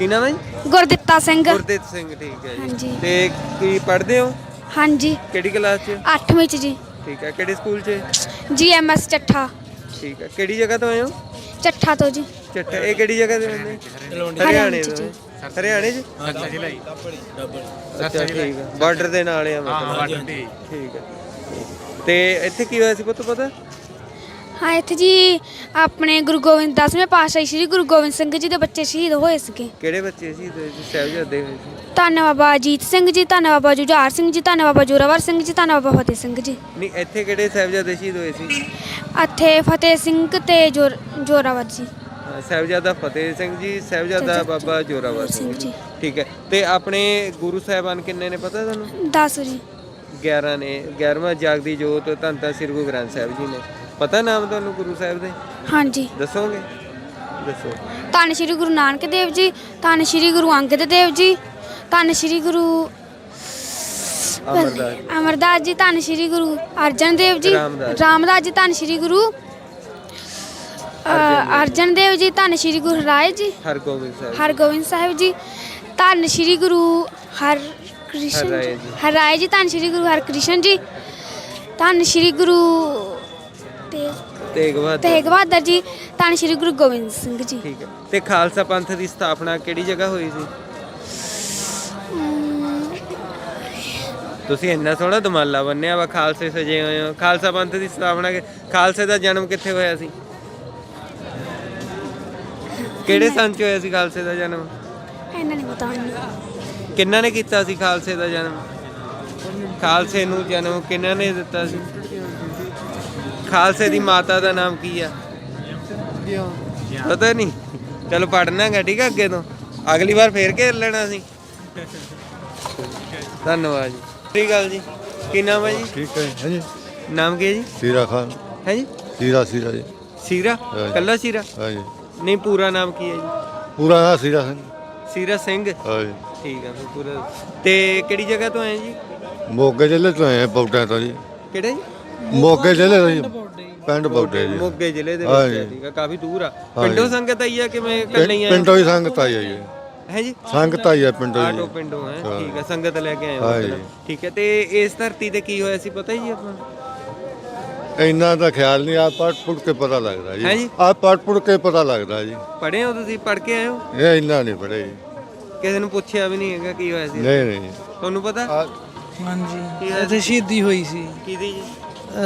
ਕੀ ਨਾਮ ਹੈ ਜੀ? ਗੁਰਦਿੱਤਾ ਸਿੰਘ। ਗੁਰਦੇਵ ਸਿੰਘ ਠੀਕ ਹੈ ਜੀ। ਹਾਂਜੀ। ਤੇ ਕੀ ਪੜ੍ਹਦੇ ਹੋ? ਹਾਂਜੀ। ਕਿਹੜੀ ਕਲਾਸ 'ਚ? 8ਵੀਂ ਚ ਜੀ। ਠੀਕ ਹੈ ਕਿਹੜੇ ਸਕੂਲ 'ਚ? ਜੀਐਮਐਸ ਚੱਠਾ। ਠੀਕ ਹੈ ਕਿਹੜੀ ਜਗ੍ਹਾ ਤੋਂ ਆਏ ਹੋ? ਚੱਠਾ ਤੋਂ ਜੀ। ਚੱਟਾ ਇਹ ਕਿਹੜੀ ਜਗ੍ਹਾ ਤੇ ਹੁੰਦੇ ਹਰਿਆਣੇ ਤੋਂ। ਹੈ। ਹਰਿਆਣੇ 'ਚ? ਅੱਛਾ ਠੀਕ ਹੈ। ਬਾਰਡਰ ਦੇ ਨਾਲ ਆ ਮਤਲਬ। ਬਾਰਡਰ ਤੇ ਠੀਕ ਹੈ। ਤੇ ਇੱਥੇ ਕੀ ਹੋਇਆ ਸੀ ਪੁੱਤ ਪਤਾ? ਹਾਂ ਇੱਥੇ ਜੀ ਆਪਣੇ ਗੁਰੂ ਗੋਬਿੰਦ ਦਸਵੇਂ ਪਾਤਸ਼ਾਹ ਸ੍ਰੀ ਗੁਰੂ ਗੋਬਿੰਦ ਸਿੰਘ ਜੀ ਦੇ ਬੱਚੇ ਸ਼ਹੀਦ ਹੋਏ ਸੀਗੇ। ਕਿਹੜੇ ਬੱਚੇ ਸੀ? ਸਾਹਿਬਜ਼ਾਦੇ ਹੋਏ ਸੀ। ਧੰਨ ਬਾਬਾ ਅਜੀਤ ਸਿੰਘ ਜੀ ਧੰਨ ਬਾਬਾ ਜੁਝਾਰ ਸਿੰਘ ਜੀ ਧੰਨ ਬਾਬਾ ਜੋਰਾਵਰ ਸਿੰਘ ਜੀ ਧੰਨ ਬਾਬਾ ਫਤਿਹ ਸਿੰਘ ਜੀ। ਨਹੀਂ ਇੱਥੇ ਕਿਹੜੇ ਸਾਹਿਬਜ਼ਾਦੇ ਸ਼ਹੀਦ ਹੋਏ ਸੀ? ਇੱਥੇ ਫਤਿਹ ਸਿੰਘ ਤੇ ਜੋਰ ਜੋਰਾਵਰ ਜੀ। ਸਾਹਿਬਜ਼ਾਦਾ ਫਤਿਹ ਸਿੰਘ ਜੀ ਸਾਹਿਬਜ਼ਾਦਾ ਬਾਬਾ ਜੋਰਾਵਰ ਸਿੰਘ ਜੀ। ਠੀਕ ਹੈ। ਤੇ ਆਪਣੇ ਗੁਰੂ ਸਾਹਿਬਾਨ ਕਿੰਨੇ ਨੇ ਪਤਾ ਤੁਹਾਨੂੰ? 10 ਜੀ। 11 ਨੇ। 11ਵਾਂ ਜਾਗਦੀ ਜੋਤ ਧੰਨ ਧੰਨ ਸ੍ਰੀ ਗੁਰੂ ਗ੍ਰੰਥ ਸਾਹਿਬ ਜੀ ਨੇ। ਪਤਾ ਨਾਮ ਤੁਹਾਨੂੰ ਗੁਰੂ ਸਾਹਿਬ ਦੇ? ਹਾਂਜੀ। ਦੱਸੋਗੇ? ਦੱਸੋ। ਧੰਨ ਸ਼੍ਰੀ ਗੁਰੂ ਨਾਨਕ ਦੇਵ ਜੀ ਧੰਨ ਸ਼੍ਰੀ ਗੁਰੂ ਅੰਗਦ ਦੇਵ ਜੀ ਧੰਨ ਸ਼੍ਰੀ ਗੁਰੂ ਅਮਰਦਾਸ ਅਮਰਦਾਸ ਜੀ ਧੰਨ ਸ਼੍ਰੀ ਗੁਰੂ ਅਰਜਨ ਦੇਵ ਜੀ ਰਾਮਦਾਸ। ਰਾਮਦਾਸ ਜੀ ਧੰਨ ਸ਼੍ਰੀ ਗੁਰੂ ਅ, ਅਰਜਨ ਦੇਵ ਜੀ। ਧੰਨ ਸ਼੍ਰੀ ਗੁਰੂ ਰਾਏ ਜੀ ਹਰਗੋਬਿੰਦ ਸਾਹਿਬ ਹਰਗੋਬਿੰਦ ਸਾਹਿਬ ਜੀ ਧੰਨ ਸ਼੍ਰੀ ਗੁਰੂ ਹਰ ਕ੍ਰਿਸ਼ਨ ਹਰਿਰਾਏ ਜੀ ਜੀ। ਹਰਿਰਾਏ ਜੀ ਧੰਨ ਸ਼੍ਰੀ ਗੁਰੂ ਹਰਕ੍ਰਿਸ਼ਨ ਜੀ ਧੰਨ ਸ਼੍ਰੀ ਗੁਰੂ ਤੇਗ ਬਹਾਦਰ। ਤੇਗ ਬਹਾਦਰ ਜੀ ਧੰਨ ਸ਼੍ਰੀ ਗੁਰੂ ਗੋਬਿੰਦ ਸਿੰਘ ਜੀ। ਠੀਕ ਹੈ। ਤੇ ਖਾਲਸਾ ਪੰਥ ਦੀ ਸਥਾਪਨਾ ਕਿਹੜੀ ਜਗ੍ਹਾ ਹੋਈ ਸੀ? ਤੁਸੀਂ ਇੰਨਾ ਸੋਹਣਾ ਦਮਾਲਾ ਬੰਨਿਆ ਵਾ ਖਾਲਸੇ ਸਜੇ ਹੋਏ ਹੋ। ਖਾਲਸਾ ਪੰਥ ਦੀ ਸਥਾਪਨਾ ਕਿ- ਖਾਲਸੇ ਦਾ ਜਨਮ ਕਿੱਥੇ ਹੋਇਆ ਸੀ? ਕਿਹੜੇ ਸੰਨ ਚ ਹੋਇਆ ਸੀ ਖਾਲਸੇ ਦਾ ਜਨਮ? ਇਹਨਾਂ ਨਹੀਂ ਪਤਾ ਮੈਨੂੰ ਕਿੰਨਾ ਨੇ ਕੀਤਾ ਸੀ ਖਾਲਸੇ ਦਾ ਜਨਮ? ਖਾਲਸੇ ਨੂੰ ਜਨਮ ਕਿੰਨਾ ਨੇ ਦਿੱਤਾ ਸੀ? ਖਾਲਸੇ ਦੀ ਮਾਤਾ ਦਾ ਨਾਮ ਕੀ ਆ? ਪਤਾ ਨਹੀਂ। ਚਲੋ ਪੜਨਾਗਾ ਠੀਕ ਆ ਅੱਗੇ ਤੋਂ। ਅਗਲੀ ਵਾਰ ਫੇਰ ਘੇਰ ਲੈਣਾ ਸੀ ਧੰਨਵਾਦ ਜੀ। ਸਹੀ ਗੱਲ ਜੀ। ਕੀ ਨਾਮ ਹੈ ਜੀ? ਠੀਕ ਹੈ ਹਾਂਜੀ। ਨਾਮ ਕੀ ਹੈ ਜੀ? ਸੀਰਾ ਖਾਨ। ਹੈ ਜੀ? ਸੀਰਾ ਸੀਰਾ ਜੀ। ਸੀਰਾ? ਹਾਂਜੀ। ਕੱਲਾ ਸੀਰਾ? ਹਾਂਜੀ ਨਹੀਂ ਪੂਰਾ ਨਾਮ ਕੀ ਹੈ ਜੀ? ਪੂਰਾ ਨਾਂ ਸੀਰਾ ਸਿੰਘ। ਸੀਰਾ ਸਿੰਘ? ਹਾਂਜੀ ਠੀਕ ਆ ਫਿਰ ਪੂਰਾ। ਤੇ ਕਿਹੜੀ ਜਗ੍ਹਾ ਤੋਂ ਆਏ ਜੀ? ਮੋਗੇ ਜ਼ਿਲ੍ਹੇ ਤੋਂ ਆਏ ਹਾਂ, ਤੋਂ ਜੀ। ਕਿਹੜੇ ਜੀ? ਮੋਗੇ ਜ਼ਿਲ੍ਹੇ ਤੋਂ ਜੀ। ਪਿੰਡ ਪੌਟੇ ਜੀ। ਮੋਗੇ ਜ਼ਿਲ੍ਹੇ ਦੇ ਵਿੱਚ ਹਾਂਜੀ। ਹੈ ਠੀਕ ਆ ਕਾਫੀ ਦੂਰ ਆ। ਪਿੰਡੋਂ ਸੰਗਤ ਆਈ ਆ ਕਿਵੇਂ ਕੱਲੇ ਆਏ ਪਿੰਡੋਂ ਹੀ ਸੰਗਤ ਆਈ ਹੈ ਜੀ। ਹੈ ਜੀ? ਸੰਗਤ ਆਈ ਹੈ ਪਿੰਡੋਂ ਆਟੋ ਜੀ ਪਿੰਡੋਂ ਹੈ। ਠੀਕ ਆ ਸੰਗਤ ਲੈ ਕੇ ਆਏ ਹੋ ਹਾਂਜੀ। ਮਤਲਬ। ਠੀਕ ਹੈ ਤੇ ਇਸ ਧਰਤੀ ਤੇ ਕੀ ਹੋਇਆ ਸੀ ਪਤਾ ਜੀ ਆਪਾਂ? ਇੰਨਾ ਦਾ ਖਿਆਲ ਨਹੀਂ ਆ ਪੜ ਪੁੜ ਕੇ ਪਤਾ ਲੱਗਦਾ ਹੈਂ ਜੀ? ਜੀ? ਆ ਪੜ ਪੁੜ ਕੇ ਪਤਾ ਲੱਗਦਾ ਜੀ। ਪੜ੍ਹੇ ਹੋ ਤੁਸੀਂ? ਪੜ੍ਹ ਕੇ ਆਏ ਹੋ? ਇਹ ਇੰਨਾ ਨਹੀਂ ਪੜੇ ਜੀ। ਕਿਸੇ ਨੂੰ ਪੁੱਛਿਆ ਵੀ ਨਹੀਂ ਹੈਗਾ ਕੀ ਹੋਇਆ ਸੀ। ਨਹੀਂ ਨਹੀਂ। ਤੁਹਾਨੂੰ ਪਤਾ? ਆ ਹਾਂਜੀ। ਇੱਥੇ ਸ਼ਹੀਦੀ ਹੋਈ ਸੀ। ਕਿਹਦੀ ਜੀ?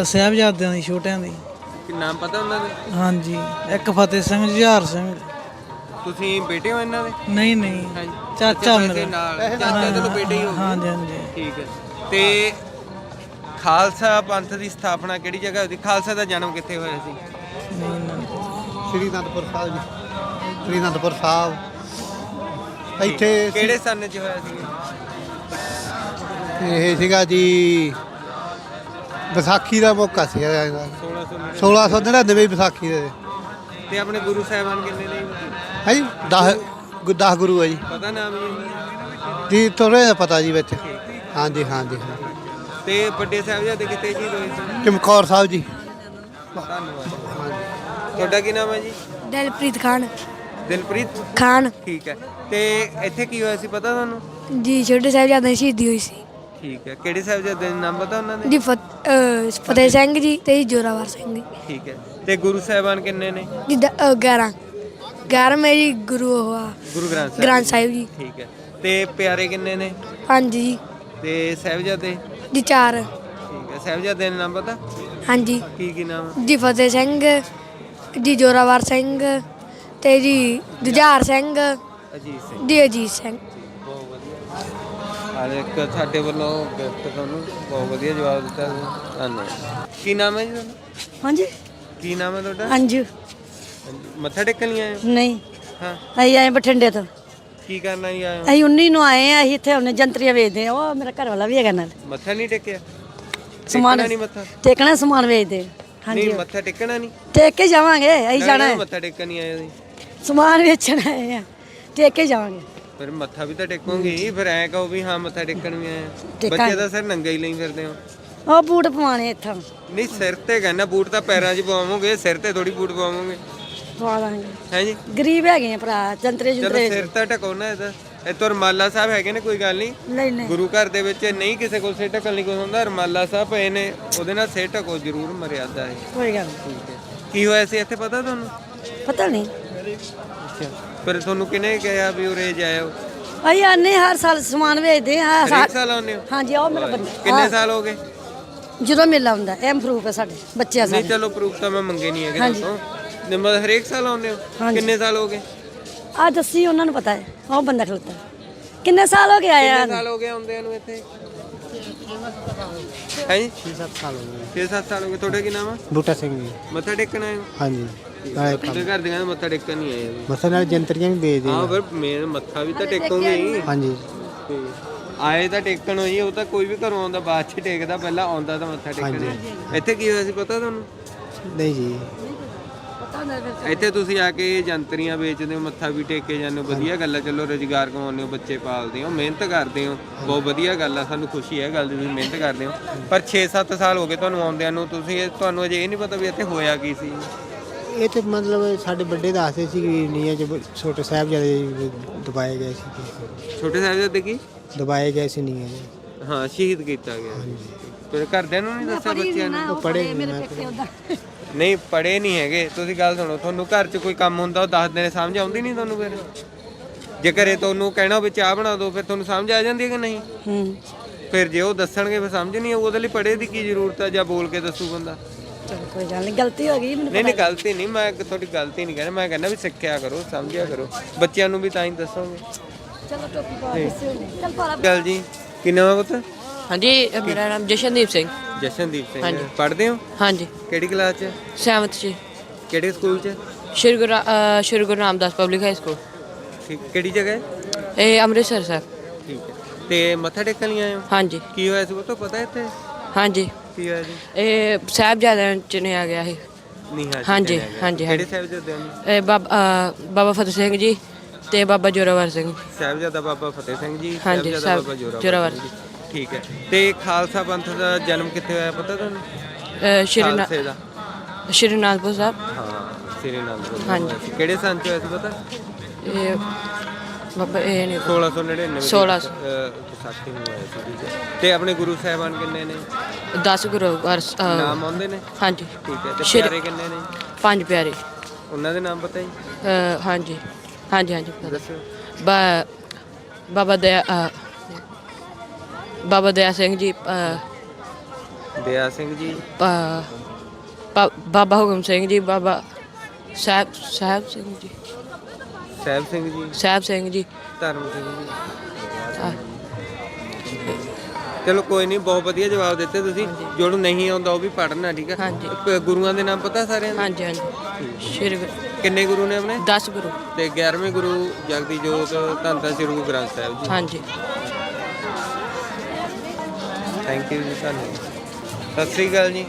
ਸਾਹਿਬਜ਼ਾਦਿਆਂ ਦੀ ਛੋਟਿਆਂ ਦੀ। ਕੀ ਨਾਮ ਪਤਾ ਉਹਨਾਂ ਦਾ? ਹਾਂਜੀ ਇੱਕ ਫਤਿਹ ਸਿੰਘ ਜੁਝਾਰ ਸਿੰਘ। ਤੁਸੀਂ ਬੇਟੇ ਹੋ ਇਹਨਾਂ ਦੇ? ਨਹੀਂ ਨਹੀਂ ਹਾਂਜੀ। ਚਾਚਾ ਮੇਰਾ। ਨਾਲ ਚਾਚਾ ਦੇ ਬੇਟੇ ਹੀ ਹੋ ਹਾਂਜੀ ਹਾਂਜੀ। ਠੀਕ ਹੈ। ਤੇ ਖਾਲਸਾ ਪੰਥ ਦੀ ਸਥਾਪਨਾ ਕਿਹੜੀ ਜਗ੍ਹਾ ਹੋਈ ਸੀ? ਖਾਲਸਾ ਦਾ ਜਨਮ ਕਿੱਥੇ ਹੋਇਆ ਸੀ? ਨਹੀਂ ਨਹੀਂ। ਸ੍ਰੀ ਅਨੰਦਪੁਰ ਸਾਹਿਬ ਜੀ। ਸ੍ਰੀ ਅਨੰਦਪੁਰ ਸਾਹਿਬ। ਇੱਥੇ ਕਿਹੜੇ ਸੰਨ 'ਚ ਹੋਇਆ ਸੀ? ਇਹ ਸੀਗਾ ਜੀ ਵਿਸਾਖੀ ਦਾ ਮੌਕਾ ਸੀ 1600 1699 ਵਿਸਾਖੀ ਦੇ ਤੇ ਆਪਣੇ ਗੁਰੂ ਸਾਹਿਬਾਨ ਕਿੰਨੇ ਨੇ? ਜੀ? ਹੈ ਜੀ 10 10 ਗੁਰੂ ਹੈ ਜੀ। ਪਤਾ ਨਾਮ ਜੀ? ਜੀ ਦਾ ਪਤਾ ਜੀ ਵਿੱਚ। ਹਾਂਜੀ ਹਾਂਜੀ ਹਾਂ। ਤੇ ਵੱਡੇ ਸਾਹਿਬਜ਼ਾਦੇ ਕਿਤੇ ਸ਼ਹੀਦ ਹੋਏ ਸੀ ਚਮਕੌਰ ਸਾਹਿਬ ਜੀ। ਧੰਨਵਾਦ। ਤੁਹਾਡਾ ਕੀ ਨਾਮ ਹੈ ਜੀ? ਦਿਲਪ੍ਰੀਤ ਖਾਨ। ਦਿਲਪ੍ਰੀਤ? ਖਾਨ। ਠੀਕ ਹੈ। ਤੇ ਇੱਥੇ ਕੀ ਹੋਇਆ ਸੀ ਪਤਾ ਤੁਹਾਨੂੰ? ਜੀ ਛੋਟੇ ਸਾਹਿਬਜ਼ਾਦੇ ਦੀ ਸ਼ਹੀਦੀ ਹੋਈ ਸੀ। ਠੀਕ ਹੈ। ਕਿਹੜੇ ਸਾਹਿਬਜ਼ਾਦੇ ਦਾ ਨਾਮ ਪਤਾ ਉਹਨਾਂ ਦੇ? ਜੀ ਫਤ ਫਤਿਹ ਸਿੰਘ ਜੀ ਤੇ ਜੀ ਜੋਰਾਵਰ ਸਿੰਘ ਜੀ। ਠੀਕ ਹੈ। ਤੇ ਗੁਰੂ ਸਾਹਿਬਾਨ ਕਿੰਨੇ ਨੇ? ਜੀ ਦ- ਅ, 11 11 ਮੇਰੀ ਗੁਰੂ ਉਹ ਆ। ਗੁਰੂ ਗ੍ਰੰਥ ਸਾਹਿਬ ਗ੍ਰੰਥ ਸਾਹਿਬ ਜੀ। ਠੀਕ ਹੈ। ਤੇ ਪਿਆਰੇ ਕਿੰਨੇ ਨੇ? ਹਾਂਜੀ ਜੀ। ਤੇ ਸਾਹਿਬਜ਼ਾਦੇ? ਜੀ 4 ਠੀਕ ਹੈ। ਸਾਹਿਬਜ਼ਾਦੇ ਦਾ ਨਾਮ ਪਤਾ? ਹਾਂਜੀ। ਕੀ ਕੀ ਨਾਮ? ਜੀ ਫਤਿਹ ਸਿੰਘ ਜੀ ਜੋਰਾਵਰ ਸਿੰਘ ਤੇ ਜੀ ਜੁਝਾਰ ਸਿੰਘ। ਅਜੀਤ ਸਿੰਘ। ਜੀ ਅਜੀਤ ਸਿੰਘ। ਹਾਲੇ ਇੱਕ ਸਾਡੇ ਵੱਲੋਂ ਗਿਫਟ ਤੁਹਾਨੂੰ ਬਹੁਤ ਵਧੀਆ ਜਵਾਬ ਦਿੱਤਾ ਤੁਸੀਂ। ਧੰਨਵਾਦ। ਕੀ ਨਾਮ ਹੈ ਜੀ ਤੁਹਾਡਾ? ਹਾਂਜੀ। ਕੀ ਨਾਮ ਹੈ ਤੁਹਾਡਾ? ਹਾਂਜੀ। ਮੱਥਾ ਟੇਕਣ ਲਈ ਆਏ ਹੋ? ਨਹੀਂ। ਹਾਂ। ਅਸੀਂ ਆਏ ਬਠਿੰਡੇ ਤੋਂ। ਕੀ ਕਰਨਾ ਹੀ ਆਏ ਹੋ? ਅਸੀਂ 19 ਨੂੰ ਆਏ ਆ ਅਸੀਂ ਇੱਥੇ ਉਹਨੇ ਜੰਤਰੀਆਂ ਵੇਚਦੇ ਆ ਉਹ ਮੇਰਾ ਘਰ ਵਾਲਾ ਵੀ ਹੈਗਾ ਨਾਲ। ਮੱਥਾ ਨਹੀਂ ਟੇਕਿਆ? ਸਮਾਨ ਨਹੀਂ ਮੱਥਾ? ਟੇਕਣਾ ਸਮਾਨ ਵੇਚਦੇ। ਹਾਂਜੀ। ਨਹੀਂ ਮੱਥਾ ਟੇਕਣਾ ਨਹੀਂ? ਟੇਕ ਕੇ ਜਾਵਾਂਗੇ ਅਸੀਂ ਜਾਣਾ ਹੈ। ਮੱਥਾ ਟੇਕਣ ਨਹੀਂ ਆਏ ਸਮਾਨ ਵੇਚਣ ਆਏ ਆ ਟੇਕ ਕੇ ਜਾਵਾਂਗੇ। ਫਿਰ ਮੱਥਾ ਵੀ ਤਾਂ ਟੇਕੋਗੇ ਹੀ ਫਿਰ ਐ ਕਹੋ ਵੀ ਹਾਂ ਮੱਥਾ ਟੇਕਣ ਵੀ ਆਏ। ਬੱਚੇ ਤਾਂ ਸਿਰ ਨੰਗਾ ਹੀ ਲਈ ਫਿਰਦੇ ਹੋ। ਉਹ ਬੂਟ ਪਵਾਣੇ ਇੱਥੋਂ। ਨਹੀਂ ਸਿਰ ਤੇ ਕਹਿੰਦਾ ਬੂਟ ਤਾਂ ਪੈਰਾਂ 'ਚ ਪਵਾਵੋਗੇ ਸਿਰ ਤੇ ਥੋੜੀ ਬੂਟ ਪਵਾਵੋਗੇ। ਪਵਾ ਦਾਂਗੇ ਹੈ ਜੀ? ਗਰੀਬ ਹੈਗੇ ਆ ਭਰਾ ਜੰਤਰੇ ਚਲੋ ਜੁੰਤਰੇ ਸਿਰ ਤਾਂ ਢਕਾਉਣਾ ਇਹਦਾ। ਇਹ ਤੋਂ ਰਮਾਲਾ ਸਾਹਿਬ ਹੈਗੇ ਨੇ ਕੋਈ ਗੱਲ ਨਹੀਂ। ਨਹੀਂ ਨਹੀਂ। ਗੁਰੂ ਘਰ ਦੇ ਵਿੱਚ ਨਹੀਂ ਕਿਸੇ ਕੋਲ ਸਿਰ ਢਕਣ ਲਈ ਕੋਈ ਹੁੰਦਾ ਰਮਾਲਾ ਸਾਹਿਬ ਪਏ ਨੇ ਉਹਦੇ ਨਾਲ ਸਿਰ ਢਕੋ ਜ਼ਰੂਰ ਮਰਿਆਦਾ ਹੈ ਕੋਈ ਗੱਲ ਨਹੀਂ ਕੀ ਹੋਇਆ ਸੀ ਇੱਥੇ ਪਤਾ ਤੁਹਾਨੂੰ? ਪਤਾ ਨਹੀਂ। ਅੱਛਾ। ਫਿਰ ਤੁਹਾਨੂੰ ਕਿਹਨੇ ਕਿਹਾ ਵੀ ਉਰੇ ਜਾਇਓ? ਅਸੀਂ ਆਨੇ ਹਰ ਸਾਲ ਸਮਾਨ ਵੇਚਦੇ ਆ ਹਰੇਕ ਸਾਲ। ਆਉਂਦੇ ਹੋ? ਹਾਂਜੀ ਉਹ ਮੇਰਾ ਬੰਦਾ। ਕਿੰਨੇ ਸਾਲ ਹੋ ਗਏ? ਜਦੋਂ ਮੇਲਾ ਹੁੰਦਾ ਇਹ ਪ੍ਰੂਫ ਹੈ ਸਾਡੇ ਬੱਚਿਆਂ ਨਹੀਂ ਸਾਡੇ ਚਲੋ ਪ੍ਰੂਫ ਤਾਂ ਮੈਂ ਮੰਗੇ ਨਹੀਂ ਹੈਗੇ ਹਾਂਜੀ। ਦੋਸਤੋ ਨਿੰਮ ਹਰੇਕ ਸਾਲ ਆਉਂਦੇ ਹੋ। ਕਿੰਨੇ ਸਾਲ ਹੋ ਗਏ? ਆ ਦੱਸੀ ਉਹਨਾਂ ਨੂੰ ਪਤਾ ਹੈ। ਉਹ ਬੰਦਾ ਖਲੋਤਾ। ਹੈ। ਕਿੰਨੇ ਸਾਲ ਹੋ ਗਏ ਆਇਆ ਕਿੰਨੇ ਸਾਲ ਹੋ ਗਏ ਆਉਂਦੇ ਨੂੰ ਇੱਥੇ? ਹੈ ਜੀ? 6-7 ਸਾਲ ਹੋ ਗਏ। 6-7 ਸਾਲ ਹੋ ਗਏ। ਤੁਹਾਡਾ ਕੀ ਨਾਮ ਆ? ਬੂਟਾ ਸਿੰਘ ਜੀ। ਮੱਥਾ ਟੇਕਣ ਆਏ ਹੋ? ਹਾਂਜੀ। ਨਾਲੇ ਤੁਹਾਡੇ ਘਰ ਦੇ ਕਹਿੰਦੇ ਮੱਥਾ ਟੇਕਣ ਨਹੀਂ ਆਏ। ਮਸਲ ਨਾਲ ਜੰਤਰੀਆਂ ਵੀ ਵੇਚਦੇ ਹਾਂ ਫਿਰ ਮੇਨ ਮੱਥਾ ਵੀ ਤਾਂ ਟੇਕੋਗੇ ਹੀ। ਹਾਂਜੀ। ਤੇ ਆਏ ਤਾਂ ਟੇਕਣ ਹੋਈ ਉਹ ਤਾਂ ਕੋਈ ਵੀ ਘਰੋਂ ਆਉਂਦਾ ਬਾਅਦ ਚ ਟੇਕਦਾ ਪਹਿਲਾਂ ਆਉਂਦਾ ਤਾਂ ਮੱਥਾ ਟੇਕਣ। ਇੱਥੇ ਕੀ ਹੋਇਆ ਸੀ ਪਤਾ ਤੁਹਾਨੂੰ? ਨਹੀਂ ਜੀ। ਇੱਥੇ ਤੁਸੀਂ ਆ ਕੇ ਜੰਤਰੀਆਂ ਵੇਚਦੇ ਹੋ ਮੱਥਾ ਵੀ ਟੇਕ ਜਾਂਦੇ ਹੋ ਵਧੀਆ ਗੱਲ ਹੈ ਚਲੋ ਰੋਜ਼ਗਾਰ ਕਮਾਉਂਦੇ ਹੋ ਬੱਚੇ ਪਾਲਦੇ ਹੋ ਮਿਹਨਤ ਕਰਦੇ ਹੋ ਬਹੁਤ ਵਧੀਆ ਗੱਲ ਆ ਸਾਨੂੰ ਖੁਸ਼ੀ ਹੈ ਗੱਲ ਦੀ ਤੁਸੀਂ ਮਿਹਨਤ ਕਰਦੇ ਹੋ। ਪਰ 6-7 ਸਾਲ ਹੋ ਗਏ ਤੁਹਾਨੂੰ ਆਉਂਦਿਆਂ ਨੂੰ ਤੁਸੀਂ ਇਹ ਤੁਹਾਨੂੰ ਅਜੇ ਇਹ ਨਹੀਂ ਪਤਾ ਵੀ ਇੱਥੇ ਹੋਇਆ ਕੀ ਸੀ। ਇਹ ਤੇ ਮਤਲਬ ਸਾਡੇ ਵੱਡੇ ਦੱਸਦੇ ਸੀ ਕਿ ਨੀਆਂ ਚ ਛੋਟੇ ਸਾਹਿਬ ਜ਼ਿਆਦਾ ਦਬਾਏ ਗਏ ਸੀ। ਛੋਟੇ ਸਾਹਿਬਜ਼ਾਦੇ ਕੀ? ਦਬਾਏ ਗਏ ਸੀ ਨੀਆਂ ਚ। ਹਾਂ ਸ਼ਹੀਦ ਕੀਤਾ ਗਿਆ। ਫਿਰ ਘਰਦਿਆਂ ਨੂੰ ਨਹੀਂ ਦੱਸਿਆ ਬੱਚਿਆਂ ਨੂੰ? ਪੜੇ ਨਹੀਂ ਪੜੇ ਨਹੀਂ ਹੈਗੇ। ਤੁਸੀਂ ਗੱਲ ਸੁਣੋ ਤੁਹਾਨੂੰ ਘਰ 'ਚ ਕੋਈ ਕੰਮ ਹੁੰਦਾ ਉਹ ਦੱਸਦੇ ਨੇ ਸਮਝ ਆਉਂਦੀ ਨਹੀਂ ਤੁਹਾਨੂੰ ਫਿਰ। ਜੇ ਘਰੇ ਤੁਹਾਨੂੰ ਕਹਿਣਾ ਵੀ ਚਾਹ ਬਣਾ ਦਿਓ ਫਿਰ ਤੁਹਾਨੂੰ ਸਮਝ ਆ ਜਾਂਦੀ ਹੈ ਕਿ ਨਹੀਂ? ਹੂੰ। ਫਿਰ ਜੇ ਉਹ ਦੱਸਣਗੇ ਫਿਰ ਸਮਝ ਨਹੀਂ ਆਊ ਉਹਦੇ ਲਈ ਪੜੇ ਦੀ ਕੀ ਜ਼ਰੂਰਤ ਹੈ ਜਾਂ ਬੋਲ ਕੇ ਦੱਸੂ ਬੰਦਾ? ਚਲ ਕੋਈ ਗੱਲ ਨਹੀਂ ਗਲਤੀ ਹੋ ਗਈ ਮੈਨੂੰ ਨਹੀਂ ਨਹੀਂ ਗਲਤੀ ਨਹੀਂ ਮੈਂ ਤੁਹਾਡੀ ਗਲਤੀ ਨਹੀਂ ਕਹਿੰਦਾ ਮੈਂ ਕਹਿੰਦਾ ਵੀ ਸਿੱਖਿਆ ਕਰੋ ਸਮਝਿਆ ਕਰੋ। ਬੱਚਿਆਂ ਨੂੰ ਵੀ ਤਾਂ ਹੀ ਦੱਸੋਗੇ। ਚਲੋ ਟੋਪੀ ਪਾ ਦੱਸਿਓ। ਚਲ ਪਾਲਾ ਗੱਲ ਜੀ ਕੀ ਨਾਮ ਹੈ ਪੁੱਤ? ਹਾਂਜੀ ਮੇਰਾ ਨਾਮ ਜਸ਼ਨਦੀਪ ਸਿੰਘ। ਜਸ਼ਨਦੀਪ ਸਿੰਘ ਹਾਂਜੀ। ਪੜ੍ਹਦੇ ਹੋ? ਹਾਂਜੀ। ਕਿਹੜੀ ਕਲਾਸ 'ਚ? ਸੈਵਨਥ ਚ। ਕਿਹੜੇ ਸਕੂਲ 'ਚ? ਸ਼੍ਰੀ ਗੁਰੂ ਰਾ- ਅ, Shri Guru Ramdas public high school. ਠੀਕ ਕਿਹੜੀ ਜਗ੍ਹਾ ਹੈ? ਇਹ ਅੰਮ੍ਰਿਤਸਰ ਸਾਹਿਬ। ਠੀਕ ਹੈ। ਤੇ ਮੱਥਾ ਟੇਕਣ ਲਈ ਆਏ ਹੋ? ਹਾਂਜੀ। ਕੀ ਹੋਇਆ ਸੀ ਉਹ ਤਾਂ ਪਤਾ ਇੱਥੇ? ਹਾਂਜੀ। ਕੀ ਹੋਇਆ ਜੀ? ਇਹ ਸਾਹਿਬਜ਼ਾਦਿਆਂ ਚ ਨੇ ਆ ਗਿਆ ਸੀ। ਨਹੀਂ ਹਾਂ ਹਾਂਜੀ। ਹਾਂਜੀ, ਕਿਹੜੇ ਹਾਂਜੀ। ਸਾਹਿਬਜ਼ਾਦਿਆਂ ਨੂੰ ਇਹ ਬਾਬਾ ਅ, ਬਾਬਾ ਫਤਿਹ ਸਿੰਘ ਜੀ ਤੇ ਬਾਬਾ ਜੋਰਾਵਰ ਸਿੰਘ। ਸਾਹਿਬਜ਼ਾਦਾ ਬਾਬਾ ਫਤਿਹ ਸਿੰਘ ਜੀ ਹਾਂਜੀ, ਸਾਹਿਬ- ਬਾਬਾ ਜੋਰਾਵਰ ਜੋਰਾਵਰ ਸਿੰਘ ਜੀ। ਠੀਕ ਹੈ। ਤੇ ਖਾਲਸਾ ਪੰਥ ਦਾ ਜਨਮ ਕਿੱਥੇ ਹੋਇਆ ਪਤਾ ਤੁਹਾਨੂੰ? ਸ਼੍ਰੀ ਨਾ- ਖਾਲਸੇ ਦਾ। ਸ਼੍ਰੀ ਅਨੰਦਪੁਰ ਸਾਹਿਬ। ਹਾਂ ਸ੍ਰੀ ਅਨੰਦਪੁਰ ਹਾਂਜੀ। ਕਿਹੜੇ ਸੰਨ ਚ ਹੋਇਆ ਸੀ ਪਤਾ? ਇਹ ਬਾਬਾ ਇਹ ਨਹੀਂ 1699 ਦੀ, 16 ਅਹ, ਵਿਸਾਖੀ ਨੂੰ ਹੋਇਆ ਸੀ ਠੀਕ ਹੈ। ਤੇ ਆਪਣੇ ਗੁਰੂ ਸਾਹਿਬਾਨ ਕਿੰਨੇ ਨੇ? 10 ਗੁਰੂ ਅ, ਨਾਮ ਆਉਂਦੇ ਨੇ? ਹਾਂਜੀ। ਠੀਕ ਹੈ ਤੇ ਸ਼੍ਰੀ- ਪਿਆਰੇ ਕਿੰਨੇ ਨੇ? ਪੰਜ ਪਿਆਰੇ। ਉਹਨਾਂ ਦੇ ਨਾਮ ਪਤਾ ਜੀ? ਹਾਂਜੀ। ਹਾਂਜੀ ਹਾਂਜੀ। ਪਤਾ। ਦੱਸੋ। ਬਾ ਬਾਬਾ ਦਇਆ ਬਾਬਾ ਦਇਆ ਸਿੰਘ ਜੀ ਅ, ਦਇਆ ਸਿੰਘ ਜੀ? ਬਾਬਾ ਹੁਕਮ ਸਿੰਘ ਜੀ ਬਾਬਾ ਸਾਹਿਬ ਸਾਹਿਬ ਸਿੰਘ ਜੀ। ਸਾਹਿਬ ਸਿੰਘ ਜੀ? ਸਾਹਿਬ ਸਿੰਘ ਜੀ। ਧਰਮ ਸਿੰਘ ਜੀ। ਚਲੋ ਕੋਈ ਨਹੀਂ ਬਹੁਤ ਵਧੀਆ ਜਵਾਬ ਦਿੱਤੇ ਤੁਸੀਂ। ਜਿਹਨੂੰ ਨਹੀਂ ਆਉਂਦਾ ਉਹ ਵੀ ਪੜ੍ਹਨਾ ਠੀਕ ਹੈ ਹਾਂਜੀ। ਪ- ਗੁਰੂਆਂ ਦੇ ਨਾਮ ਪਤਾ ਸਾਰਿਆਂ ਦੇ? ਹਾਂਜੀ ਹਾਂਜੀ। ਸ਼੍ਰੀ ਗੁਰੂ। ਕਿੰਨੇ ਗੁਰੂ ਨੇ ਆਪਣੇ? 10 ਗੁਰੂ। ਤੇ 11ਵੇਂ ਗੁਰੂ ਜਗਦੀ ਜੋਤ ਧੰਨ ਧੰਨ ਸ੍ਰੀ ਗੁਰੂ ਗ੍ਰੰਥ ਸਾਹਿਬ ਜੀ। ਹਾਂਜੀ। ਥੈਂਕ ਯੂ ਜੀ ਤੁਹਾਨੂੰ ਸਤਿ ਸ੍ਰੀ ਅਕਾਲ ਜੀ।